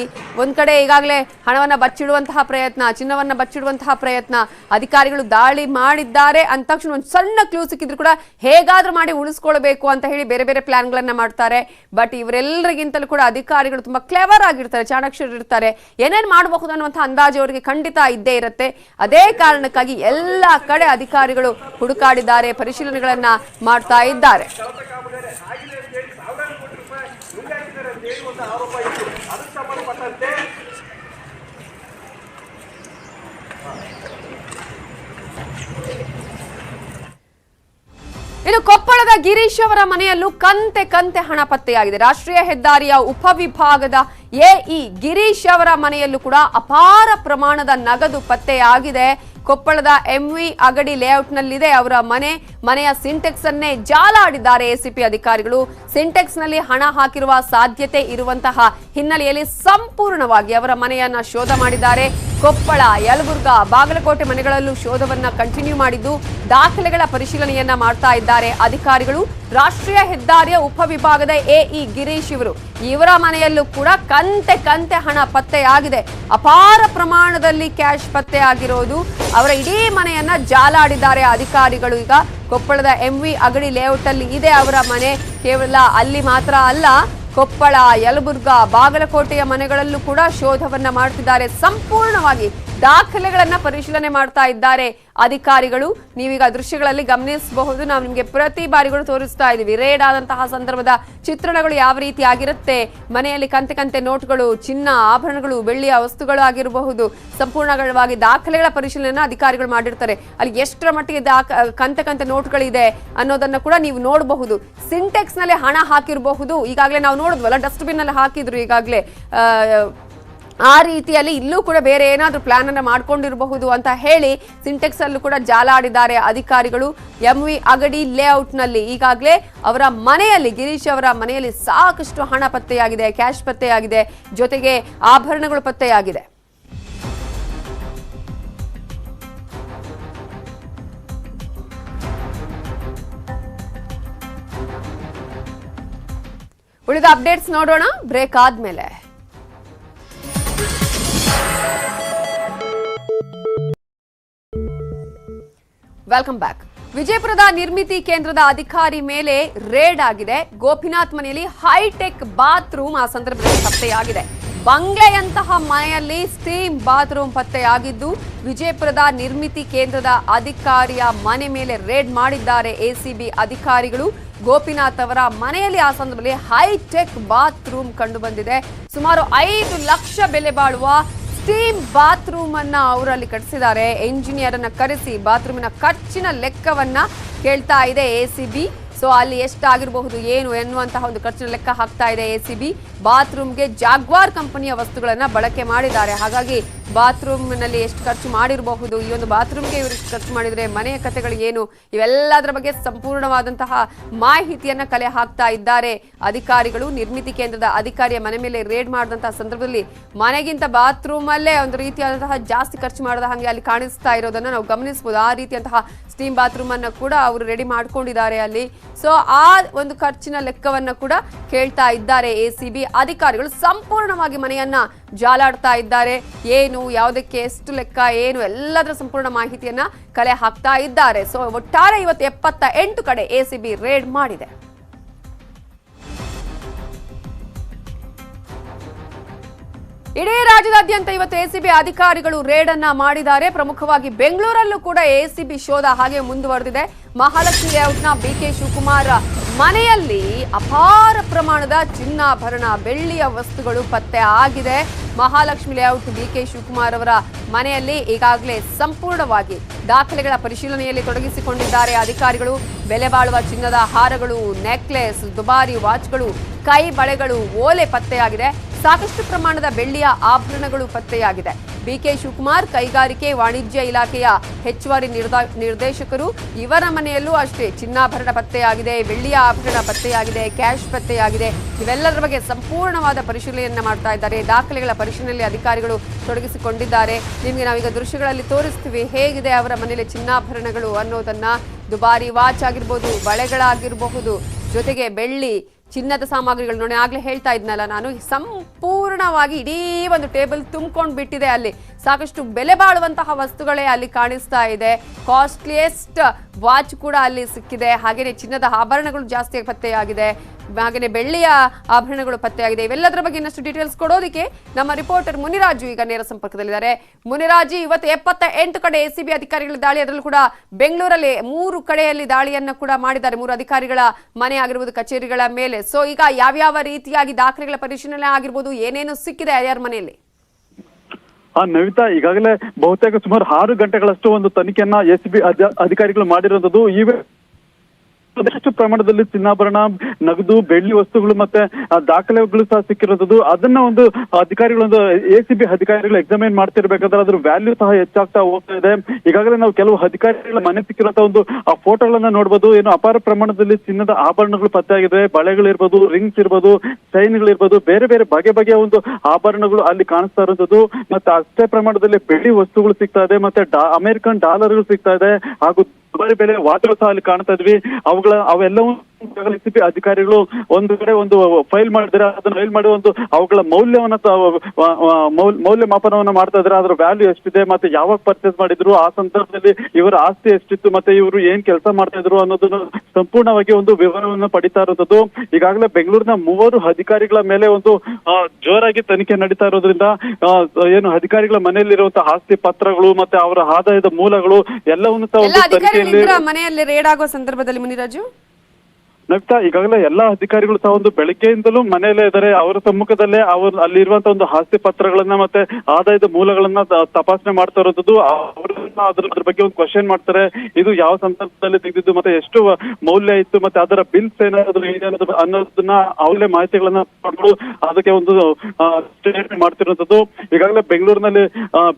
ಒಂದ್ ಕಡೆ ಈಗಾಗಲೇ ಹಣವನ್ನ ಬಚ್ಚಿಡುವಂತಹ ಪ್ರಯತ್ನ, ಚಿನ್ನವನ್ನ ಬಚ್ಚಿಡುವಂತಹ ಪ್ರಯತ್ನ. ಅಧಿಕಾರಿಗಳು ದಾಳಿ ಮಾಡಿದ್ದಾರೆ ಅಂದ ತಕ್ಷಣ ಒಂದು ಸಣ್ಣ ಕ್ಲೂ ಸಿಕ್ಕಿದ್ರು ಕೂಡ ಹೇಗಾದ್ರೂ ಮಾಡಿ ಉಳಿಸ್ಕೊಳ್ಬೇಕು ಅಂತ ಹೇಳಿ ಬೇರೆ ಬೇರೆ ಪ್ಲಾನ್ಗಳನ್ನ ಮಾಡ್ತಾರೆ. ಬಟ್ ಇವರೆಲ್ಲರಿಗಿಂತಲೂ ಕೂಡ ಅಧಿಕಾರಿಗಳು ತುಂಬಾ ಕ್ಲೆವರ್ ಆಗಿರ್ತಾರೆ ಚಾಣಾಕ್ಷರು ಇರ್ತಾರೆ ಏನೇನ್ ಮಾಡಬಹುದು ಅನ್ನುವಂಥ ಅಂದಾಜು ಅವರಿಗೆ ಖಂಡಿತ ಇದ್ದೇ ಇರುತ್ತೆ. ಅದೇ ಕಾರಣಕ್ಕಾಗಿ ಎಲ್ಲ ಕಡೆ ಅಧಿಕಾರಿಗಳು ಹುಡುಕಾಡಿದ್ದಾರೆ, ಪರಿಶೀಲನೆಗಳನ್ನ ಮಾಡ್ತಾ ಇದ್ದಾರೆ. ಇನ್ನು ಕೊಪ್ಪಳದ ಗಿರೀಶ್ ಅವರ ಮನೆಯಲ್ಲೂ ಕಂತೆ ಕಂತೆ ಹಣ ಪತ್ತೆಯಾಗಿದೆ. ರಾಷ್ಟ್ರೀಯ ಹೆದ್ದಾರಿಯ ಉಪವಿಭಾಗದ ಎಇ ಗಿರೀಶ್ ಅವರ ಮನೆಯಲ್ಲೂ ಕೂಡ ಅಪಾರ ಪ್ರಮಾಣದ ನಗದು ಪತ್ತೆಯಾಗಿದೆ ಕೊಪ್ಪಳದ ಎಂವಿ ಅಗಡಿ ಲೇಔಟ್ನಲ್ಲಿದೆ. ಅವರ ಮನೆ, ಮನೆಯ ಸಿಂಟೆಕ್ಸ್ ಅನ್ನೇ ಜಾಲಾಡಿದ್ದಾರೆ ಎಸಿಪಿ ಅಧಿಕಾರಿಗಳು. ಸಿಂಟೆಕ್ಸ್ನಲ್ಲಿ ಹಣ ಹಾಕಿರುವ ಸಾಧ್ಯತೆ ಇರುವಂತಹ ಹಿನ್ನೆಲೆಯಲ್ಲಿ ಸಂಪೂರ್ಣವಾಗಿ ಅವರ ಮನೆಯನ್ನ ಶೋಧ ಮಾಡಿದ್ದಾರೆ. ಕೊಪ್ಪಳ, ಯಲಬುರ್ಗಾ, ಬಾಗಲಕೋಟೆ ಮನೆಗಳಲ್ಲೂ ಶೋಧವನ್ನ ಕಂಟಿನ್ಯೂ ಮಾಡಿದ್ದು, ದಾಖಲೆಗಳ ಪರಿಶೀಲನೆಯನ್ನ ಮಾಡ್ತಾ ಇದ್ದಾರೆ ಅಧಿಕಾರಿಗಳು. ರಾಷ್ಟ್ರೀಯ ಹೆದ್ದಾರಿಯ ಉಪವಿಭಾಗದ ಎಇ ಗಿರೀಶ್ ಇವರು. ಇವರ ಮನೆಯಲ್ಲೂ ಕೂಡ ಕಂತೆ ಕಂತೆ ಹಣ ಪತ್ತೆಯಾಗಿದೆ. ಅಪಾರ ಪ್ರಮಾಣದಲ್ಲಿ ಕ್ಯಾಶ್ ಪತ್ತೆಯಾಗಿರೋದು. ಅವರ ಇಡೀ ಮನೆಯನ್ನ ಜಾಲಾಡಿದ್ದಾರೆ ಅಧಿಕಾರಿಗಳು. ಈಗ ಕೊಪ್ಪಳದ ಎಂವಿ ಅಗಡಿ ಲೇಔಟ್ ಅಲ್ಲಿ ಇದೆ ಅವರ ಮನೆ. ಕೇವಲ ಅಲ್ಲಿ ಮಾತ್ರ ಅಲ್ಲ, ಕೊಪ್ಪಳ, ಯಲಬುರ್ಗಾ, ಬಾಗಲಕೋಟೆಯ ಮನೆಗಳಲ್ಲೂ ಕೂಡ ಶೋಧವನ್ನ ಮಾಡುತ್ತಿದ್ದಾರೆ. ಸಂಪೂರ್ಣವಾಗಿ ದಾಖಲೆಗಳನ್ನ ಪರಿಶೀಲನೆ ಮಾಡ್ತಾ ಇದ್ದಾರೆ ಅಧಿಕಾರಿಗಳು. ನೀವೀಗ ದೃಶ್ಯಗಳಲ್ಲಿ ಗಮನಿಸಬಹುದು. ನಾವು ನಿಮಗೆ ಪ್ರತಿ ಬಾರಿಗಳು ತೋರಿಸ್ತಾ ಇದ್ದೀವಿ ರೇಡ್ ಆದಂತಹ ಸಂದರ್ಭದ ಚಿತ್ರಣಗಳು ಯಾವ ರೀತಿ ಆಗಿರುತ್ತೆ? ಮನೆಯಲ್ಲಿ ಕಂತೆ ಕಂತೆ ನೋಟ್ಗಳು, ಚಿನ್ನ, ಆಭರಣಗಳು, ಬೆಳ್ಳಿಯ ವಸ್ತುಗಳು ಆಗಿರಬಹುದು. ಸಂಪೂರ್ಣವಾಗಿ ದಾಖಲೆಗಳ ಪರಿಶೀಲನೆಯನ್ನು ಅಧಿಕಾರಿಗಳು ಮಾಡಿರ್ತಾರೆ. ಅಲ್ಲಿ ಎಷ್ಟರ ಮಟ್ಟಿಗೆ ಕಂತೆ ಕಂತೆ ನೋಟ್ಗಳಿದೆ ಅನ್ನೋದನ್ನ ಕೂಡ ನೀವು ನೋಡಬಹುದು. ಸಿಂಟೆಕ್ಸ್ನಲ್ಲಿ ಹಣ ಹಾಕಿರಬಹುದು. ಈಗಾಗಲೇ ನಾವು ನೋಡಿದ್ವಲ್ಲ ಡಸ್ಟ್ಬಿನ್ನಲ್ಲಿ ಹಾಕಿದ್ರು ಈಗಾಗಲೇ. ಆ ರೀತಿಯಲ್ಲಿ ಇಲ್ಲೂ ಕೂಡ ಬೇರೆ ಏನಾದರೂ ಪ್ಲಾನ್ ಅನ್ನು ಮಾಡ್ಕೊಂಡಿರಬಹುದು ಅಂತ ಹೇಳಿ ಸಿಂಟೆಕ್ಸ್ ಅಲ್ಲೂ ಕೂಡ ಜಾಲಾಡಿದ್ದಾರೆ ಅಧಿಕಾರಿಗಳು. ಎಂ ವಿ ಅಗಡಿ ಲೇಔಟ್ನಲ್ಲಿ ಈಗಾಗಲೇ ಅವರ ಮನೆಯಲ್ಲಿ, ಗಿರೀಶ್ ಅವರ ಮನೆಯಲ್ಲಿ ಸಾಕಷ್ಟು ಹಣ ಪತ್ತೆಯಾಗಿದೆ ಕ್ಯಾಶ್ ಪತ್ತೆಯಾಗಿದೆ, ಜೊತೆಗೆ ಆಭರಣಗಳು ಪತ್ತೆಯಾಗಿದೆ. ಉಳಿದ ಅಪ್ಡೇಟ್ಸ್ ನೋಡೋಣ. ಬ್ರೇಕ್ ಆದ್ಮೇಲೆ. ವೆಲ್ಕಮ್ ಬ್ಯಾಕ್ ವಿಜಯಪುರದ ನಿರ್ಮಿತಿ ಕೇಂದ್ರದ ಅಧಿಕಾರಿ ಮೇಲೆ ರೇಡ್ ಆಗಿದೆ. ಗೋಪಿನಾಥ್ ಮನೆಯಲ್ಲಿ ಹೈಟೆಕ್ ಬಾತ್ರೂಮ್ ಆ ಸಂದರ್ಭದಲ್ಲಿ ಪತ್ತೆಯಾಗಿದೆ. ಬಂಗ್ಲೆಯಂತಹ ಮನೆಯಲ್ಲಿ ಸ್ಟೀಮ್ ಬಾತ್ರೂಮ್ ಪತ್ತೆಯಾಗಿದ್ದು, ವಿಜಯಪುರದ ನಿರ್ಮಿತಿ ಕೇಂದ್ರದ ಅಧಿಕಾರಿಯ ಮನೆ ಮೇಲೆ ರೇಡ್ ಮಾಡಿದ್ದಾರೆ ಎಸಿಬಿ ಅಧಿಕಾರಿಗಳು. ಗೋಪಿನಾಥ್ ಅವರ ಮನೆಯಲ್ಲಿ ಆ ಸಂದರ್ಭದಲ್ಲಿ ಹೈಟೆಕ್ ಬಾತ್ರೂಮ್ ಕಂಡು ಬಂದಿದೆ ಸುಮಾರು ಐದು ಲಕ್ಷ ಬೆಲೆ ಬಾಳುವ ಸ್ಟೀಮ್ ಬಾತ್ರೂಮ್ ಅನ್ನ ಅವರಲ್ಲಿ ಕಟ್ಟಿಸಿದ್ದಾರೆ ಎಂಜಿನಿಯರ್ ಅನ್ನ ಕರೆಸಿ ಬಾತ್ರೂಮಿನ ಖರ್ಚಿನ ಲೆಕ್ಕವನ್ನ ಕೇಳ್ತಾ ಇದೆ ಎಸಿಬಿ ಸೊ ಅಲ್ಲಿ ಎಷ್ಟಾಗಿರಬಹುದು, ಏನು ಎನ್ನುವಂತಹ ಒಂದು ಖರ್ಚಿನ ಲೆಕ್ಕ ಹಾಕ್ತಾ ಇದೆ ಎಸಿಬಿ ಬಾತ್ರೂಮ್ಗೆ ಜಾಗ್ವಾರ್ ಕಂಪನಿಯ ವಸ್ತುಗಳನ್ನ ಬಳಕೆ ಮಾಡಿದ್ದಾರೆ. ಹಾಗಾಗಿ ಬಾತ್ರೂಮ್ನಲ್ಲಿ ಎಷ್ಟು ಖರ್ಚು ಮಾಡಿರಬಹುದು, ಈ ಒಂದು ಬಾತ್ರೂಮ್ಗೆ ಇವರು ಖರ್ಚು ಮಾಡಿದರೆ ಮನೆಯ ಕಥೆಗಳು ಏನು? ಇವೆಲ್ಲದರ ಬಗ್ಗೆ ಸಂಪೂರ್ಣವಾದಂತಹ ಮಾಹಿತಿಯನ್ನು ಕಲೆ ಹಾಕ್ತಾ ಇದ್ದಾರೆ. ಅಧಿಕಾರಿಗಳು, ನಿರ್ಮಿತಿ ಕೇಂದ್ರದ ಅಧಿಕಾರಿಯ ಮನೆ ಮೇಲೆ ರೇಡ್ ಮಾಡಿದಂತಹ ಸಂದರ್ಭದಲ್ಲಿ ಮನೆಗಿಂತ ಬಾತ್ರೂಮಲ್ಲೇ ಒಂದು ರೀತಿಯಾದಂತಹ ಜಾಸ್ತಿ ಖರ್ಚು ಮಾಡಿದ ಹಾಗೆ ಅಲ್ಲಿ ಕಾಣಿಸ್ತಾ ಇರೋದನ್ನು ನಾವು ಗಮನಿಸಬಹುದು. ಆ ರೀತಿಯಂತಹ ಸ್ಟೀಮ್ ಬಾತ್ರೂಮ್ ಅನ್ನು ಕೂಡ ಅವರು ರೆಡಿ ಮಾಡ್ಕೊಂಡಿದ್ದಾರೆ ಅಲ್ಲಿ. ಸೊ ಆ ಒಂದು ಖರ್ಚಿನ ಲೆಕ್ಕವನ್ನು ಕೂಡ ಕೇಳ್ತಾ ಇದ್ದಾರೆ ಎ ಅಧಿಕಾರಿಗಳು ಸಂಪೂರ್ಣವಾಗಿ ಮನೆಯನ್ನ ಜಾಲಾಡ್ತಾ ಇದ್ದಾರೆ. ಏನು, ಯಾವುದಕ್ಕೆ, ಎಷ್ಟು ಲೆಕ್ಕ, ಏನು, ಎಲ್ಲದರ ಸಂಪೂರ್ಣ ಮಾಹಿತಿಯನ್ನ ಕಲೆ ಹಾಕ್ತಾ ಇದ್ದಾರೆ. ಸೊ ಒಟ್ಟಾರೆ ಇವತ್ತು ಎಪ್ಪತ್ತ ಎಂಟು ಕಡೆ ಎಸಿಬಿ ರೇಡ್ ಮಾಡಿದೆ. ಇಡೀ ರಾಜ್ಯದಾದ್ಯಂತ ಇವತ್ತು ಎಸಿಬಿ ಅಧಿಕಾರಿಗಳು ರೇಡ್ ಅನ್ನ ಮಾಡಿದ್ದಾರೆ. ಪ್ರಮುಖವಾಗಿ ಬೆಂಗಳೂರಲ್ಲೂ ಕೂಡ ಎಸಿಬಿ ಶೋಧ ಹಾಗೆ ಮುಂದುವರೆದಿದೆ. ಮಹಾಲಕ್ಷ್ಮಿ ಲೇಔಟ್ನ ಬಿ ಕೆ ಶಿವಕುಮಾರ್ ಮನೆಯಲ್ಲಿ ಅಪಾರ ಪ್ರಮಾಣದ ಚಿನ್ನಾಭರಣ, ಬೆಳ್ಳಿಯ ವಸ್ತುಗಳು ಪತ್ತೆ ಆಗಿದೆ. Mahalakshmi Layout B K Shivakumar ಅವರ ಮನೆಯಲ್ಲಿ ಈಗಾಗಲೇ ಸಂಪೂರ್ಣವಾಗಿ ದಾಖಲೆಗಳ ಪರಿಶೀಲನೆಯಲ್ಲಿ ತೊಡಗಿಸಿಕೊಂಡಿದ್ದಾರೆ. ಅಧಿಕಾರಿಗಳು ಬೆಲೆ ಬಾಳುವ ಚಿನ್ನದ ಹಾರಗಳು, ನೆಕ್ಲೆಸ್, ದುಬಾರಿ ವಾಚ್ಗಳು, ಕೈ ಬಳೆಗಳು ಓಲೆ ಪತ್ತೆಯಾಗಿದೆ. ಸಾಕಷ್ಟು ಪ್ರಮಾಣದ ಬೆಳ್ಳಿಯ ಆಭರಣಗಳು ಪತ್ತೆಯಾಗಿದೆ. ಬಿಕೆ ಶಿವಕುಮಾರ್ ಕೈಗಾರಿಕೆ ವಾಣಿಜ್ಯ ಇಲಾಖೆಯ ಹೆಚ್ಚುವರಿ ನಿರ್ದ- ನಿರ್ದೇಶಕರು ಇವರ ಮನೆಯಲ್ಲೂ ಅಷ್ಟೇ ಚಿನ್ನಾಭರಣ ಪತ್ತೆಯಾಗಿದೆ, ಬೆಳ್ಳಿಯ ಆಭರಣ ಪತ್ತೆಯಾಗಿದೆ, ಕ್ಯಾಶ್ ಪತ್ತೆಯಾಗಿದೆ. ಇವೆಲ್ಲದರ ಬಗ್ಗೆ ಸಂಪೂರ್ಣವಾದ ಪರಿಶೀಲನೆಯನ್ನು ಮಾಡ್ತಾ ಇದ್ದಾರೆ. ದಾಖಲೆಗಳ ಪರಿಶೀಲನೆಯಲ್ಲಿ ಅಧಿಕಾರಿಗಳು ತೊಡಗಿಸಿಕೊಂಡಿದ್ದಾರೆ. ನಿಮಗೆ ನಾವೀಗ ದೃಶ್ಯಗಳಲ್ಲಿ ತೋರಿಸ್ತೀವಿ, ಹೇಗಿದೆ ಅವರ ಮನೆಯಲ್ಲಿ ಚಿನ್ನಾಭರಣಗಳು ಅನ್ನೋದನ್ನ. ದುಬಾರಿ ವಾಚ್ ಆಗಿರ್ಬೋದು, ಬಳೆಗಳಾಗಿರಬಹುದು, ಜೊತೆಗೆ ಬೆಳ್ಳಿ ಚಿನ್ನದ ಸಾಮಗ್ರಿಗಳು ನೋಡಿ ಆಗ್ಲೇ ಹೇಳ್ತಾ ಇದ್ನಲ್ಲ ನಾನು. ಸಂಪೂರ್ಣವಾಗಿ ಇಡೀ ಒಂದು ಟೇಬಲ್ ತುಂಬ್ಕೊಂಡು ಬಿಟ್ಟಿದೆ ಅಲ್ಲಿ. ಸಾಕಷ್ಟು ಬೆಲೆ ಬಾಳುವಂತಹ ವಸ್ತುಗಳೇ ಅಲ್ಲಿ ಕಾಣಿಸ್ತಾ ಇದೆ. ಕಾಸ್ಟ್ಲಿಯೆಸ್ಟ್ ವಾಚ್ ಕೂಡ ಅಲ್ಲಿ ಸಿಕ್ಕಿದೆ. ಹಾಗೆಯೇ ಚಿನ್ನದ ಆಭರಣಗಳು ಜಾಸ್ತಿ ಪತ್ತೆಯಾಗಿದೆ. ಹಾಗೆಯೇ ಬೆಳ್ಳಿಯ ಆಭರಣಗಳು ಪತ್ತೆಯಾಗಿದೆ. ಇವೆಲ್ಲದರ ಬಗ್ಗೆ ಇನ್ನಷ್ಟು ಡೀಟೇಲ್ಸ್ ಕೊಡೋದಕ್ಕೆ ನಮ್ಮ ರಿಪೋರ್ಟರ್ ಮುನಿರಾಜು ಈಗ ನೇರ ಸಂಪರ್ಕದಲ್ಲಿದ್ದಾರೆ. ಮುನಿರಾಜು, ಇವತ್ತು ಎಪ್ಪತ್ತ ಎಂಟು ಕಡೆ ಎಸಿಬಿ ಅಧಿಕಾರಿಗಳ ದಾಳಿ. ಅದರಲ್ಲೂ ಕೂಡ ಬೆಂಗಳೂರಲ್ಲಿ ಮೂರು ಕಡೆಯಲ್ಲಿ ದಾಳಿಯನ್ನು ಕೂಡ ಮಾಡಿದ್ದಾರೆ. ಮೂರು ಅಧಿಕಾರಿಗಳ ಮನೆ ಆಗಿರ್ಬೋದು, ಕಚೇರಿಗಳ ಮೇಲೆ. ಸೊ ಈಗ ಯಾವ್ಯಾವ ರೀತಿಯಾಗಿ ದಾಖಲೆಗಳ ಪರಿಶೀಲನೆ ಆಗಿರ್ಬೋದು, ಏನೇನು ಸಿಕ್ಕಿದೆ ಯಾರ್ಯಾರ ಮನೆಯಲ್ಲಿ? ಆ ನವಿತಾ ಈಗಾಗಲೇ ಬಹುತೇಕ ಸುಮಾರು ಆರು ಗಂಟೆಗಳಷ್ಟು ಒಂದು ತನಿಖೆಯನ್ನ ಎಸ್ ಬಿ ಅಧಿಕಾರಿಗಳು ಮಾಡಿರುವಂತದ್ದು. ಈ ಸಾಕಷ್ಟು ಪ್ರಮಾಣದಲ್ಲಿ ಚಿನ್ನಾಭರಣ ನಗದು, ಬೆಳ್ಳಿ ವಸ್ತುಗಳು ಮತ್ತೆ ದಾಖಲೆಗಳು ಸಹ ಸಿಕ್ಕಿರೋದು ಅದನ್ನ ಒಂದು ಅಧಿಕಾರಿಗಳೊಂದು ಎ ಸಿ ಬಿ ಅಧಿಕಾರಿಗಳು ಎಕ್ಸಾಮಿನ್ ಮಾಡ್ತಿರ್ಬೇಕಾದ್ರೆ ಅದ್ರ ವ್ಯಾಲ್ಯೂ ಸಹ ಹೆಚ್ಚಾಗ್ತಾ ಹೋಗ್ತಾ ಇದೆ. ಈಗಾಗಲೇ ನಾವು ಕೆಲವು ಅಧಿಕಾರಿಗಳ ಮನೆ ಸಿಕ್ಕಿರೋಂಥ ಒಂದು ಫೋಟೋಗಳನ್ನ ನೋಡ್ಬೋದು. ಏನು ಅಪಾರ ಪ್ರಮಾಣದಲ್ಲಿ ಚಿನ್ನದ ಆಭರಣಗಳು ಪತ್ತೆಯಾಗಿದೆ. ಬಳೆಗಳಿರ್ಬೋದು ರಿಂಗ್ಸ್ ಇರ್ಬೋದು ಚೈನ್ಗಳಿರ್ಬೋದು ಬೇರೆ ಬೇರೆ ಬಗೆ ಬಗೆಯ ಒಂದು ಆಭರಣಗಳು ಅಲ್ಲಿ ಕಾಣಿಸ್ತಾ ಇರುವಂತದ್ದು ಮತ್ತೆ ಅಷ್ಟೇ ಪ್ರಮಾಣದಲ್ಲಿ ಬೆಳ್ಳಿ ವಸ್ತುಗಳು ಸಿಗ್ತಾ ಇದೆ. ಮತ್ತೆ ಅಮೆರಿಕನ್ ಡಾಲರ್ಗಳು ಸಿಗ್ತಾ ಇದೆ. ಹಾಗೂ ದುಬಾರಿ ಬೆಲೆ ವಾಟರ್ ಸಹ ಅಲ್ಲಿ ಕಾಣ್ತಾ ಇದ್ವಿ. ಅವುಗಳ, ಅವೆಲ್ಲವೂ ಸಿಪಿ ಅಧಿಕಾರಿಗಳು ಒಂದು ಕಡೆ ಒಂದು ಫೈಲ್ ಮಾಡಿದ್ರೆ ಅದನ್ನ ಫೈಲ್ ಮಾಡಿ ಒಂದು ಅವುಗಳ ಮೌಲ್ಯವನ್ನ ತ- ವ- ವ- ಮೌಲ್- ಮೌಲ್ಯ ಮಾಪನವನ್ನ ಮಾಡ್ತಾ ಇದ್ರೆ ಅದರ ವ್ಯಾಲ್ಯೂ ಎಷ್ಟಿದೆ ಮತ್ತೆ ಯಾವಾಗ ಪರ್ಚೇಸ್ ಮಾಡಿದ್ರು ಆ ಸಂದರ್ಭದಲ್ಲಿ ಇವರ ಆಸ್ತಿ ಎಷ್ಟಿತ್ತು ಮತ್ತೆ ಇವರು ಏನ್ ಕೆಲಸ ಮಾಡ್ತಾ ಇದ್ರು ಅನ್ನೋದನ್ನು ಸಂಪೂರ್ಣವಾಗಿ ಒಂದು ವಿವರವನ್ನು ಪಡಿತಾ ಇರುವಂತದ್ದು ಈಗಾಗಲೇ ಬೆಂಗಳೂರಿನ ಮೂವರು ಅಧಿಕಾರಿಗಳ ಮೇಲೆ ಒಂದು ಜೋರಾಗಿ ತನಿಖೆ ನಡೀತಾ ಇರೋದ್ರಿಂದ ಏನು ಅಧಿಕಾರಿಗಳ ಮನೆಯಲ್ಲಿರುವಂತಹ ಆಸ್ತಿ ಪತ್ರಗಳು ಮತ್ತೆ ಅವರ ಆದಾಯದ ಮೂಲಗಳು ಎಲ್ಲವನ್ನು ಸಹ ಒಂದು ತನಿಖೆಯಲ್ಲಿ ಮನೆಯಲ್ಲಿ ರೇಡ್ ಆಗೋ ಸಂದರ್ಭದಲ್ಲಿ ಮುನಿರಾಜು? ನಗ್ತಾ ಈಗಾಗಲೇ ಎಲ್ಲಾ ಅಧಿಕಾರಿಗಳು ಸಹ ಒಂದು ಬೆಳಿಗ್ಗೆಯಿಂದಲೂ ಮನೆಯಲ್ಲೇ ಇದ್ದಾರೆ. ಅವರ ಸಮ್ಮುಖದಲ್ಲೇ ಅವರು ಅಲ್ಲಿರುವಂತಹ ಒಂದು ಆಸ್ತಿ ಪತ್ರಗಳನ್ನ ಮತ್ತೆ ಆದಾಯದ ಮೂಲಗಳನ್ನ ತಪಾಸಣೆ ಮಾಡ್ತಾ ಇರೋದು ಅವರನ್ನ ಅದ್ರ ಬಗ್ಗೆ ಒಂದು ಕ್ವಶನ್ ಮಾಡ್ತಾರೆ. ಇದು ಯಾವ ಸಂದರ್ಭದಲ್ಲಿ ತೆಗೆದಿದ್ದು ಮತ್ತೆ ಎಷ್ಟು ಮೌಲ್ಯ ಇತ್ತು ಮತ್ತೆ ಅದರ ಬಿಲ್ಸ್ ಏನಾದ್ರು ಇದೆ ಅನ್ನೋದು- ಅನ್ನೋದನ್ನ ಅವಲೇ ಮಾಹಿತಿಗಳನ್ನ ಪಡ್ಕೊಂಡು ಅದಕ್ಕೆ ಒಂದು ಸ್ಟೇಟ್ಮೆಂಟ್ ಮಾಡ್ತಿರುವಂತದ್ದು. ಈಗಾಗಲೇ ಬೆಂಗಳೂರಿನಲ್ಲಿ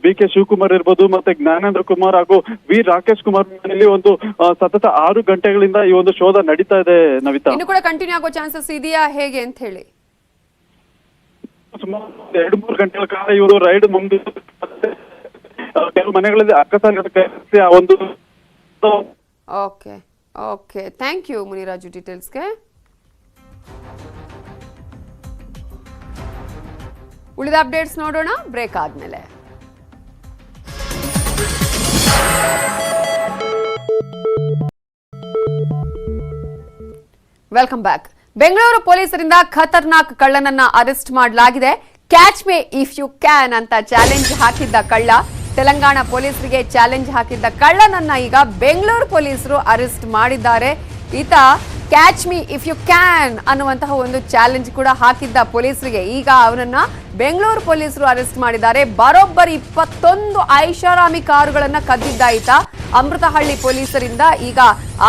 ಬಿ ಕೆ ಶಿವಕುಮಾರ್ ಇರ್ಬೋದು ಮತ್ತೆ ಜ್ಞಾನೇಂದ್ರ ಕುಮಾರ್ ಹಾಗೂ ವಿ ರಾಕೇಶ್ ಕುಮಾರ್ ಮನೆಯಲ್ಲಿ ಒಂದು ಸತತ ಆರು ಗಂಟೆಗಳಿಂದ ಈ ಒಂದು ಶೋಧ ನಡೀತಾ ಇದೆ. ನವಿತಾ. ಇನ್ನು ಕೂಡ ಕಂಟಿನ್ಯೂ ಆಗೋ ಚಾನ್ಸಸ್ ಇದೆಯಾ ಹೇಗೆ ಅಂತ ಹೇಳಿ. ಸುಮಾರು ಎರಡು ಮೂರು ಗಂಟೆಗಳ ಕಾಲ ಇವರು ರೈಡ್ ಮುಂದೆ ಕೆಲವು ಮನೆಗಳಲ್ಲಿ ಅಕ್ಕಸಾಲಿಗೆ ಆ ಒಂದು okay okay thank you Muniraju ಡೀಟೇಲ್ಸ್ಗೆ ಉಳಿದ ಅಪ್ಡೇಟ್ಸ್ ನೋಡೋಣ ಬ್ರೇಕ್ ಆದ್ಮೇಲೆ. ವೆಲ್ಕಮ್ ಬ್ಯಾಕ್ ಬೆಂಗಳೂರು ಪೊಲೀಸರಿಂದ ಖತರ್ನಾಕ್ ಕಳ್ಳನನ್ನ ಅರೆಸ್ಟ್ ಮಾಡಲಾಗಿದೆ. Catch me if you can ಅಂತ ಚಾಲೆಂಜ್ ಹಾಕಿದ್ದ ಕಳ್ಳ. ತೆಲಂಗಾಣ ಪೊಲೀಸರಿಗೆ ಚಾಲೆಂಜ್ ಹಾಕಿದ್ದ ಕಳ್ಳನನ್ನ ಈಗ ಬೆಂಗಳೂರು ಪೊಲೀಸರು ಅರೆಸ್ಟ್ ಮಾಡಿದ್ದಾರೆ. ಈತ catch me if you can ಅನ್ನುವಂತಹ ಒಂದು ಚಾಲೆಂಜ್ ಕೂಡ ಹಾಕಿದ್ದ ಪೊಲೀಸರಿಗೆ. ಈಗ ಅವನನ್ನ ಬೆಂಗಳೂರು ಪೊಲೀಸರು ಅರೆಸ್ಟ್ ಮಾಡಿದ್ದಾರೆ. ಬರೋಬ್ಬರಿ ಇಪ್ಪತ್ತೊಂದು ಐಷಾರಾಮಿ ಕಾರುಗಳನ್ನ ಕದ್ದಿದ್ದ ಈತ. ಅಮೃತಹಳ್ಳಿ ಪೊಲೀಸರಿಂದ ಈಗ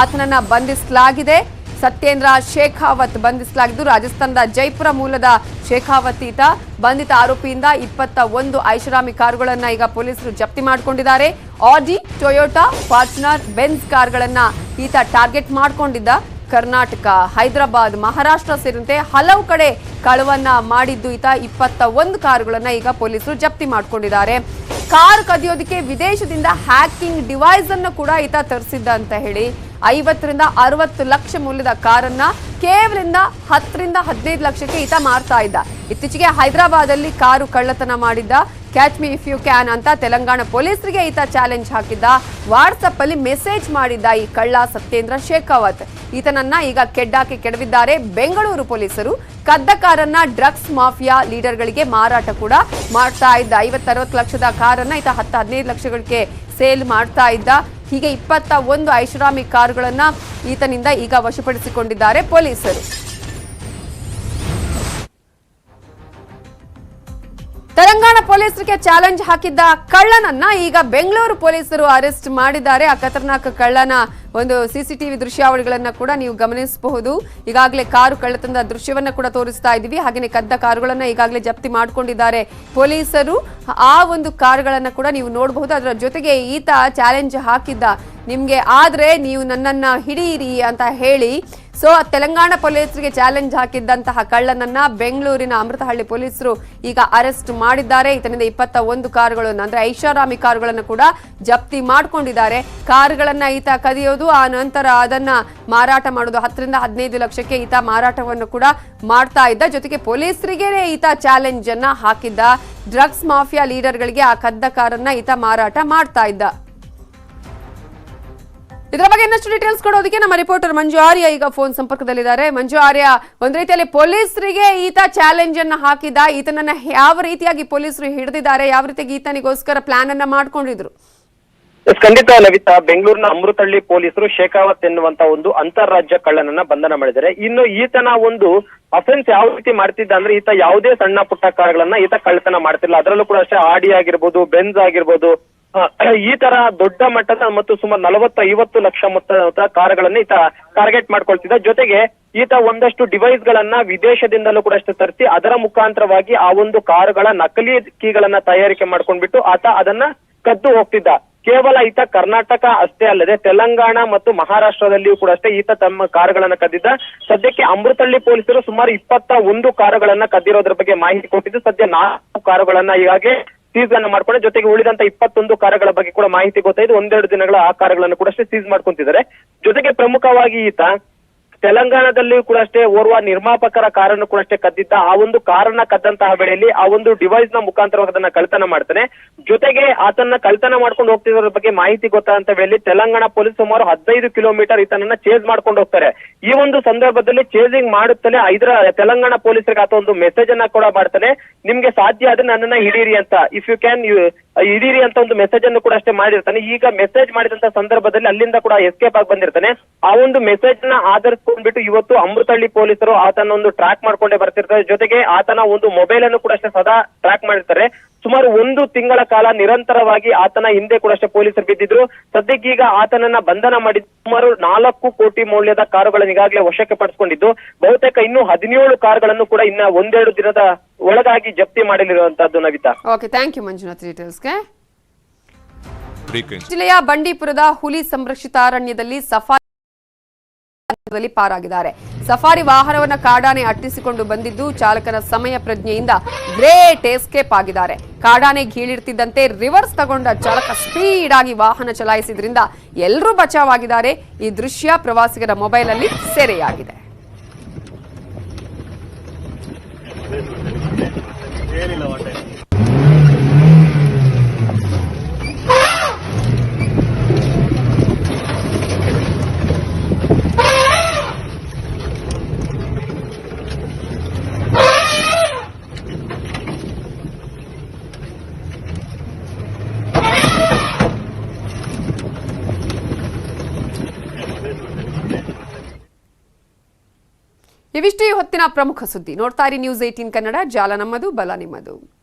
ಆತನನ್ನ ಬಂಧಿಸಲಾಗಿದೆ. ಸತ್ಯೇಂದ್ರ ಶೇಖಾವತ್ ಬಂಧಿಸಲಾಗಿದ್ದು, ರಾಜಸ್ಥಾನದ ಜೈಪುರ ಮೂಲದ ಶೇಖಾವತ್ ಈತ ಬಂಧಿತ ಆರೋಪಿಯಿಂದ ಇಪ್ಪತ್ತ ಒಂದು ಐಷಾರಾಮಿ ಕಾರುಗಳನ್ನ ಈಗ ಪೊಲೀಸರು ಜಪ್ತಿ ಮಾಡಿಕೊಂಡಿದ್ದಾರೆ. ಆಡಿ ಟೊಯೋಟಾ, ಫಾರ್ಚುನರ್ ಬೆನ್ಸ್ ಕಾರ್ಗಳನ್ನ ಈತ ಟಾರ್ಗೆಟ್ ಮಾಡಿಕೊಂಡಿದ್ದ ಕರ್ನಾಟಕ. ಹೈದರಾಬಾದ್, ಮಹಾರಾಷ್ಟ್ರ ಸೇರಿದಂತೆ ಹಲವು ಕಡೆ ಕಳವನ್ನ ಮಾಡಿದ್ದು ಈತ ಇಪ್ಪತ್ತ ಒಂದು ಕಾರುಗಳನ್ನ ಈಗ ಪೊಲೀಸರು ಜಪ್ತಿ ಮಾಡಿಕೊಂಡಿದ್ದಾರೆ. ಕಾರ್ ಕದಿಯೋದಕ್ಕೆ ವಿದೇಶದಿಂದ ಹ್ಯಾಕಿಂಗ್ ಡಿವೈಸ್ ಅನ್ನು ಕೂಡ ಈತ ತರಿಸಿದ್ದ ಅಂತ ಹೇಳಿ. ಐವತ್ತರಿಂದ ಅರವತ್ತು ಲಕ್ಷ ಮೌಲ್ಯದ ಕಾರನ್ನ ಕೇವಲಿಂದ ಹತ್ತರಿಂದ ಹದಿನೈದು ಲಕ್ಷಕ್ಕೆ ಈತ ಮಾರ್ತಾ ಇದ್ದ. ಇತ್ತೀಚೆಗೆ ಹೈದರಾಬಾದಲ್ಲಿ ಕಾರು ಕಳ್ಳತನ ಮಾಡಿದ್ದ. Catch me if you can ಅಂತ ತೆಲಂಗಾಣ ಪೊಲೀಸರಿಗೆ ಈತ ಚಾಲೆಂಜ್ ಹಾಕಿದ್ದ. ವಾಟ್ಸಪ್ ಅಲ್ಲಿ ಮೆಸೇಜ್ ಮಾಡಿದ್ದ ಈ ಕಳ್ಳ ಸತ್ಯೇಂದ್ರ ಶೇಖಾವತ್. ಈತನನ್ನ ಈಗ ಕೆಡ್ಡಾಕಿ ಕೆಡವಿದ್ದಾರೆ. ಬೆಂಗಳೂರು ಪೊಲೀಸರು ಕದ್ದ ಕಾರನ್ನ ಡ್ರಗ್ಸ್ ಮಾಫಿಯಾ ಲೀಡರ್ಗಳಿಗೆ ಮಾರಾಟ ಕೂಡ ಮಾಡ್ತಾ ಇದ್ದ. ಐವತ್ತರವತ್ತು ಲಕ್ಷದ ಕಾರನ್ನ ಈತ ಹತ್ತು ಹದಿನೈದು ಲಕ್ಷಗಳಿಗೆ ಸೇಲ್ ಮಾಡ್ತಾ ಇದ್ದ. ಹೀಗೆ ಇಪ್ಪತ್ತ ಒಂದು ಐಷಾರಾಮಿ ಕಾರುಗಳನ್ನ ಈತನಿಂದ ಈಗ ವಶಪಡಿಸಿಕೊಂಡಿದ್ದಾರೆ ಪೊಲೀಸರು. ತೆಲಂಗಾಣ ಪೊಲೀಸರಿಗೆ ಚಾಲೆಂಜ್ ಹಾಕಿದ್ದ ಕಳ್ಳನನ್ನ ಈಗ ಬೆಂಗಳೂರು ಪೊಲೀಸರು ಅರೆಸ್ಟ್ ಮಾಡಿದ್ದಾರೆ. ಆ ಖತರ್ನಾಕ್ ಕಳ್ಳನ ಒಂದು ಸಿಸಿಟಿವಿ ದೃಶ್ಯಾವಳಿಗಳನ್ನ ಕೂಡ ನೀವು ಗಮನಿಸಬಹುದು. ಈಗಾಗಲೇ ಕಾರು ಕಳ್ಳತನದ ದೃಶ್ಯವನ್ನ ಕೂಡ ತೋರಿಸ್ತಾ ಇದ್ದೀವಿ. ಹಾಗೆಯೇ ಕದ್ದ ಕಾರುಗಳನ್ನ ಈಗಾಗಲೇ ಜಪ್ತಿ ಮಾಡಿಕೊಂಡಿದ್ದಾರೆ ಪೊಲೀಸರು. ಆ ಒಂದು ಕಾರುಗಳನ್ನ ಕೂಡ ನೀವು ನೋಡಬಹುದು. ಅದರ ಜೊತೆಗೆ ಈತ ಚಾಲೆಂಜ್ ಹಾಕಿದ್ದ. ನಿಮ್ಗೆ ಆದ್ರೆ ನೀವು ನನ್ನನ್ನ ಹಿಡಿಯಿರಿ ಅಂತ ಹೇಳಿ ಸೊ, ತೆಲಂಗಾಣ ಪೊಲೀಸರಿಗೆ ಚಾಲೆಂಜ್ ಹಾಕಿದ್ದಂತಹ ಕಳ್ಳನನ್ನ ಬೆಂಗಳೂರಿನ ಅಮೃತಹಳ್ಳಿ ಪೊಲೀಸರು ಈಗ ಅರೆಸ್ಟ್ ಮಾಡಿದ್ದಾರೆ. ಈತನಿಂದ ಇಪ್ಪತ್ತ ಒಂದು ಕಾರುಗಳನ್ನು ಅಂದ್ರೆ ಐಷಾರಾಮಿ ಕಾರುಗಳನ್ನು ಕೂಡ ಜಪ್ತಿ ಮಾಡ್ಕೊಂಡಿದ್ದಾರೆ. ಕಾರುಗಳನ್ನ ಈತ ಕದಿಯೋದು, ಆ ನಂತರ ಅದನ್ನ ಮಾರಾಟ ಮಾಡೋದು, ಹತ್ತರಿಂದ ಹದಿನೈದು ಲಕ್ಷಕ್ಕೆ ಈತ ಮಾರಾಟವನ್ನು ಕೂಡ ಮಾಡ್ತಾ ಇದ್ದ. ಜೊತೆಗೆ ಪೊಲೀಸರಿಗೆ ಈತ ಚಾಲೆಂಜ್ ಅನ್ನ ಹಾಕಿದ್ದ. ಡ್ರಗ್ಸ್ ಮಾಫಿಯಾ ಲೀಡರ್ಗಳಿಗೆ ಆ ಕದ್ದ ಕಾರನ್ನ ಈತ ಮಾರಾಟ ಮಾಡ್ತಾ ಇದ್ದ. ಇದರ ಬಗ್ಗೆ ಇನ್ನಷ್ಟು ಡೀಟೇಲ್ಸ್ ಕೊಡೋದಕ್ಕೆ ನಮ್ಮ ರಿಪೋರ್ಟರ್ ಮಂಜು ಆರ್ಯ ಈಗ ಫೋನ್ ಸಂಪರ್ಕದಲ್ಲಿದ್ದಾರೆ. ಮಂಜು ಆರ್ಯ, ಒಂದ್ ರೀತಿಯಲ್ಲಿ ಪೊಲೀಸರಿಗೆ ಈತ ಚಾಲೆಂಜ್ ಅನ್ನ ಹಾಕಿದ. ಈತನನ್ನ ಯಾವ ರೀತಿಯಾಗಿ ಪೊಲೀಸರು ಹಿಡಿದಿದ್ದಾರೆ? ಯಾವ ರೀತಿಯಾಗಿ ಈತನಿಗೋಸ್ಕರ ಪ್ಲಾನ್ ಅನ್ನ ಮಾಡ್ಕೊಂಡಿದ್ರು? ಖಂಡಿತ ಲವಿತಾ ಬೆಂಗಳೂರಿನ ಅಮೃತಹಳ್ಳಿ ಪೊಲೀಸರು ಶೇಖಾವತ್ ಎನ್ನುವಂತ ಒಂದು ಅಂತಾರಾಜ್ಯ ಕಳ್ಳನನ್ನ ಬಂಧನ ಮಾಡಿದ್ದಾರೆ. ಇನ್ನು ಈತನ ಒಂದು ಅಫೆನ್ಸ್ ಯಾವ ರೀತಿ ಮಾಡ್ತಿದ್ದ ಅಂದ್ರೆ ಈತ ಯಾವುದೇ ಸಣ್ಣ ಪುಟ್ಟ ಕಾರ್ಗಳನ್ನ ಈತ ಕಳ್ಳತನ ಮಾಡ್ತಿಲ್ಲ ಅದರಲ್ಲೂ ಕೂಡ ಅಷ್ಟೇ ಆಡಿ ಆಗಿರ್ಬೋದು, ಬೆನ್ಸ್ ಆಗಿರ್ಬೋದು ಈ ತರ ದೊಡ್ಡ ಮಟ್ಟದ ಮತ್ತು ಸುಮಾರು ನಲವತ್ತ ಐವತ್ತು ಲಕ್ಷ ಮೊತ್ತದ ಕಾರ್ಗಳನ್ನ ಈತ ಟಾರ್ಗೆಟ್ ಮಾಡ್ಕೊಳ್ತಿದ್ದ ಜೊತೆಗೆ ಈತ ಒಂದಷ್ಟು ಡಿವೈಸ್ ಗಳನ್ನ ವಿದೇಶದಿಂದಲೂ ಕೂಡ ಅಷ್ಟು ತರಿಸಿ, ಅದರ ಮುಖಾಂತರವಾಗಿ ಆ ಒಂದು ಕಾರುಗಳ ನಕಲಿ ಕೀಗಳನ್ನ ತಯಾರಿಕೆ ಮಾಡ್ಕೊಂಡ್ಬಿಟ್ಟು ಆತ ಅದನ್ನ ಕದ್ದು ಹೋಗ್ತಿದ್ದ. ಕೇವಲ ಈತ ಕರ್ನಾಟಕ ಅಷ್ಟೇ ಅಲ್ಲದೆ, ತೆಲಂಗಾಣ ಮತ್ತು ಮಹಾರಾಷ್ಟ್ರದಲ್ಲಿಯೂ ಕೂಡ ಅಷ್ಟೇ ಈತ ತಮ್ಮ ಕಾರುಗಳನ್ನ ಕದ್ದಿದ್ದ. ಸದ್ಯಕ್ಕೆ ಅಮೃತಹಳ್ಳಿ ಪೊಲೀಸರು ಸುಮಾರು ಇಪ್ಪತ್ತ ಒಂದು ಕಾರುಗಳನ್ನ ಕದ್ದಿರೋದ್ರ ಬಗ್ಗೆ ಮಾಹಿತಿ ಕೊಟ್ಟಿದ್ದು, ಸದ್ಯ ನಾಲ್ಕು ಕಾರುಗಳನ್ನ ಈಗಾಗಲೇ ಸೀಸ್ ಅನ್ನು ಮಾಡ್ಕೊಂಡೆ ಜೊತೆಗೆ ಉಳಿದಂತ ಇಪ್ಪತ್ತೊಂದು ಕಾರಗಳ ಬಗ್ಗೆ ಕೂಡ ಮಾಹಿತಿ ಗೊತ್ತಾಯ್ತು. ಒಂದೆರಡು ದಿನಗಳ ಆ ಕಾರುಗಳನ್ನು ಕೂಡ ಅಷ್ಟೇ ಸೀಸ್ ಮಾಡ್ಕೊಂತಿದ್ದಾರೆ. ಜೊತೆಗೆ ಪ್ರಮುಖವಾಗಿ ಈತ ತೆಲಂಗಾಣದಲ್ಲಿಯೂ ಕೂಡ ಅಷ್ಟೇ, ಓರ್ವ ನಿರ್ಮಾಪಕರ ಕಾರನ್ನು ಕೂಡ ಅಷ್ಟೇ ಕದ್ದಿದ್ದ ಆ ಒಂದು ಕಾರನ್ನ ಕದ್ದಂತಹ ವೇಳೆಯಲ್ಲಿ ಆ ಒಂದು ಡಿವೈಸ್ನ ಮುಖಾಂತರವಾಗಿ ಅದನ್ನ ಕಳ್ತನ ಮಾಡ್ತಾನೆ. ಜೊತೆಗೆ ಆತನ ಕಳ್ತನ ಮಾಡ್ಕೊಂಡು ಹೋಗ್ತಿರೋದ್ರ ಬಗ್ಗೆ ಮಾಹಿತಿ ಗೊತ್ತಾದಂತ ವೇಳೆಯಲ್ಲಿ ತೆಲಂಗಾಣ ಪೊಲೀಸ್ ಸುಮಾರು ಹದಿನೈದು ಕಿಲೋಮೀಟರ್ ಈತನನ್ನ ಚೇಸ್ ಮಾಡ್ಕೊಂಡು ಹೋಗ್ತಾರೆ. ಈ ಒಂದು ಸಂದರ್ಭದಲ್ಲಿ ಚೇಸಿಂಗ್ ಮಾಡುತ್ತಲೇ ಇದರ ತೆಲಂಗಾಣ ಪೊಲೀಸರಿಗೆ ಆತ ಒಂದು ಮೆಸೇಜ್ ಅನ್ನ ಕೂಡ ಮಾಡ್ತಾನೆ. ನಿಮ್ಗೆ ಸಾಧ್ಯ ಆದ್ರೆ ನನ್ನನ್ನ ಹಿಡೀರಿ ಅಂತ. ಇಫ್ ಯು ಕ್ಯಾನ್ ಹಿಡೀರಿ ಅಂತ ಒಂದು ಮೆಸೇಜ್ ಅನ್ನು ಕೂಡ ಅಷ್ಟೇ ಮಾಡಿರ್ತಾನೆ. ಈಗ ಮೆಸೇಜ್ ಮಾಡಿದಂತ ಸಂದರ್ಭದಲ್ಲಿ ಅಲ್ಲಿಂದ ಕೂಡ ಎಸ್ಕೇಪ್ ಆಗಿ ಬಂದಿರ್ತಾನೆ. ಆ ಒಂದು ಮೆಸೇಜ್ನ ಆಧರಿಸ್ಕೊಂಡ್ಬಿಟ್ಟು ಇವತ್ತು ಅಮೃತಹಳ್ಳಿ ಪೊಲೀಸರು ಆತನ ಒಂದು ಟ್ರ್ಯಾಕ್ ಮಾಡ್ಕೊಂಡೇ ಬರ್ತಿರ್ತಾರೆ. ಜೊತೆಗೆ ಆತನ ಒಂದು ಮೊಬೈಲ್ ಅನ್ನು ಕೂಡ ಅಷ್ಟೇ ಸದಾ ಟ್ರ್ಯಾಕ್ ಮಾಡಿರ್ತಾರೆ. ಸುಮಾರು ಒಂದು ತಿಂಗಳ ಕಾಲ ನಿರಂತರವಾಗಿ ಆತನ ಹಿಂದೆ ಕೂಡ ಅಷ್ಟೇ ಪೊಲೀಸರು ಬಿದ್ದಿದ್ರು. ಸದ್ಯಕ್ಕೀಗ ಆತನನ್ನ ಬಂಧನ ಮಾಡಿ ಸುಮಾರು ನಾಲ್ಕು ಕೋಟಿ ಮೌಲ್ಯದ ಕಾರುಗಳನ್ನು ಈಗಾಗಲೇ ವಶಕ್ಕೆ ಪಡಿಸಿಕೊಂಡಿದ್ದು. ಬಹುತೇಕ ಇನ್ನೂ ಹದಿನೇಳು ಕಾರುಗಳನ್ನು ಕೂಡ ಇನ್ನ ಒಂದೆರಡು ದಿನದ ಒಳಗಾಗಿ ಜಪ್ತಿ ಮಾಡಲಿರುವಂತಹದ್ದು Navitha. Okay thank you Manjunath ಡೀಟೇಲ್ಸ್ಗೆ. ಜಿಲ್ಲೆಯ ಬಂಡೀಪುರದ ಹುಲಿ ಸಂರಕ್ಷಿತ ಅರಣ್ಯದಲ್ಲಿ ಸಫಾರಿ ಪಾರಾಗಿದ್ದಾರೆ. ಸಫಾರಿ ವಾಹನವನ್ನ ಕಾಡಾನೆ ಅಟ್ಟಿಸಿಕೊಂಡು ಬಂದಿದ್ದು ಚಾಲಕನ ಸಮಯ ಪ್ರಜ್ಞೆಯಿಂದ ಗ್ರೇಟ್ ಎಸ್ಕೇಪ್ ಆಗಿದ್ದಾರೆ. ಕಾಡಾನೆ ಗೀಳಿರ್ತಿದ್ದಂತೆ ರಿವರ್ಸ್ ತಗೊಂಡ ಚಾಲಕ ಸ್ಪೀಡ್ ಆಗಿ ವಾಹನ ಚಲಾಯಿಸಿದ್ರಿಂದ ಎಲ್ಲರೂ ಬಚಾವಾಗಿದ್ದಾರೆ. ಈ ದೃಶ್ಯ ಪ್ರವಾಸಿಗರ ಮೊಬೈಲ್ ಅಲ್ಲಿ ಸೆರೆಯಾಗಿದೆ ಇವಿಷ್ಟು ಹೊತ್ತಿನ ಪ್ರಮುಖ ಸುದ್ದಿ. ನೋಡ್ತಾ ಇರಿ ನ್ಯೂಸ್ ಏಟೀನ್ ಕನ್ನಡ. ಜಾಲ ನಮ್ಮದು ಬಲ ನಿಮ್ಮದು.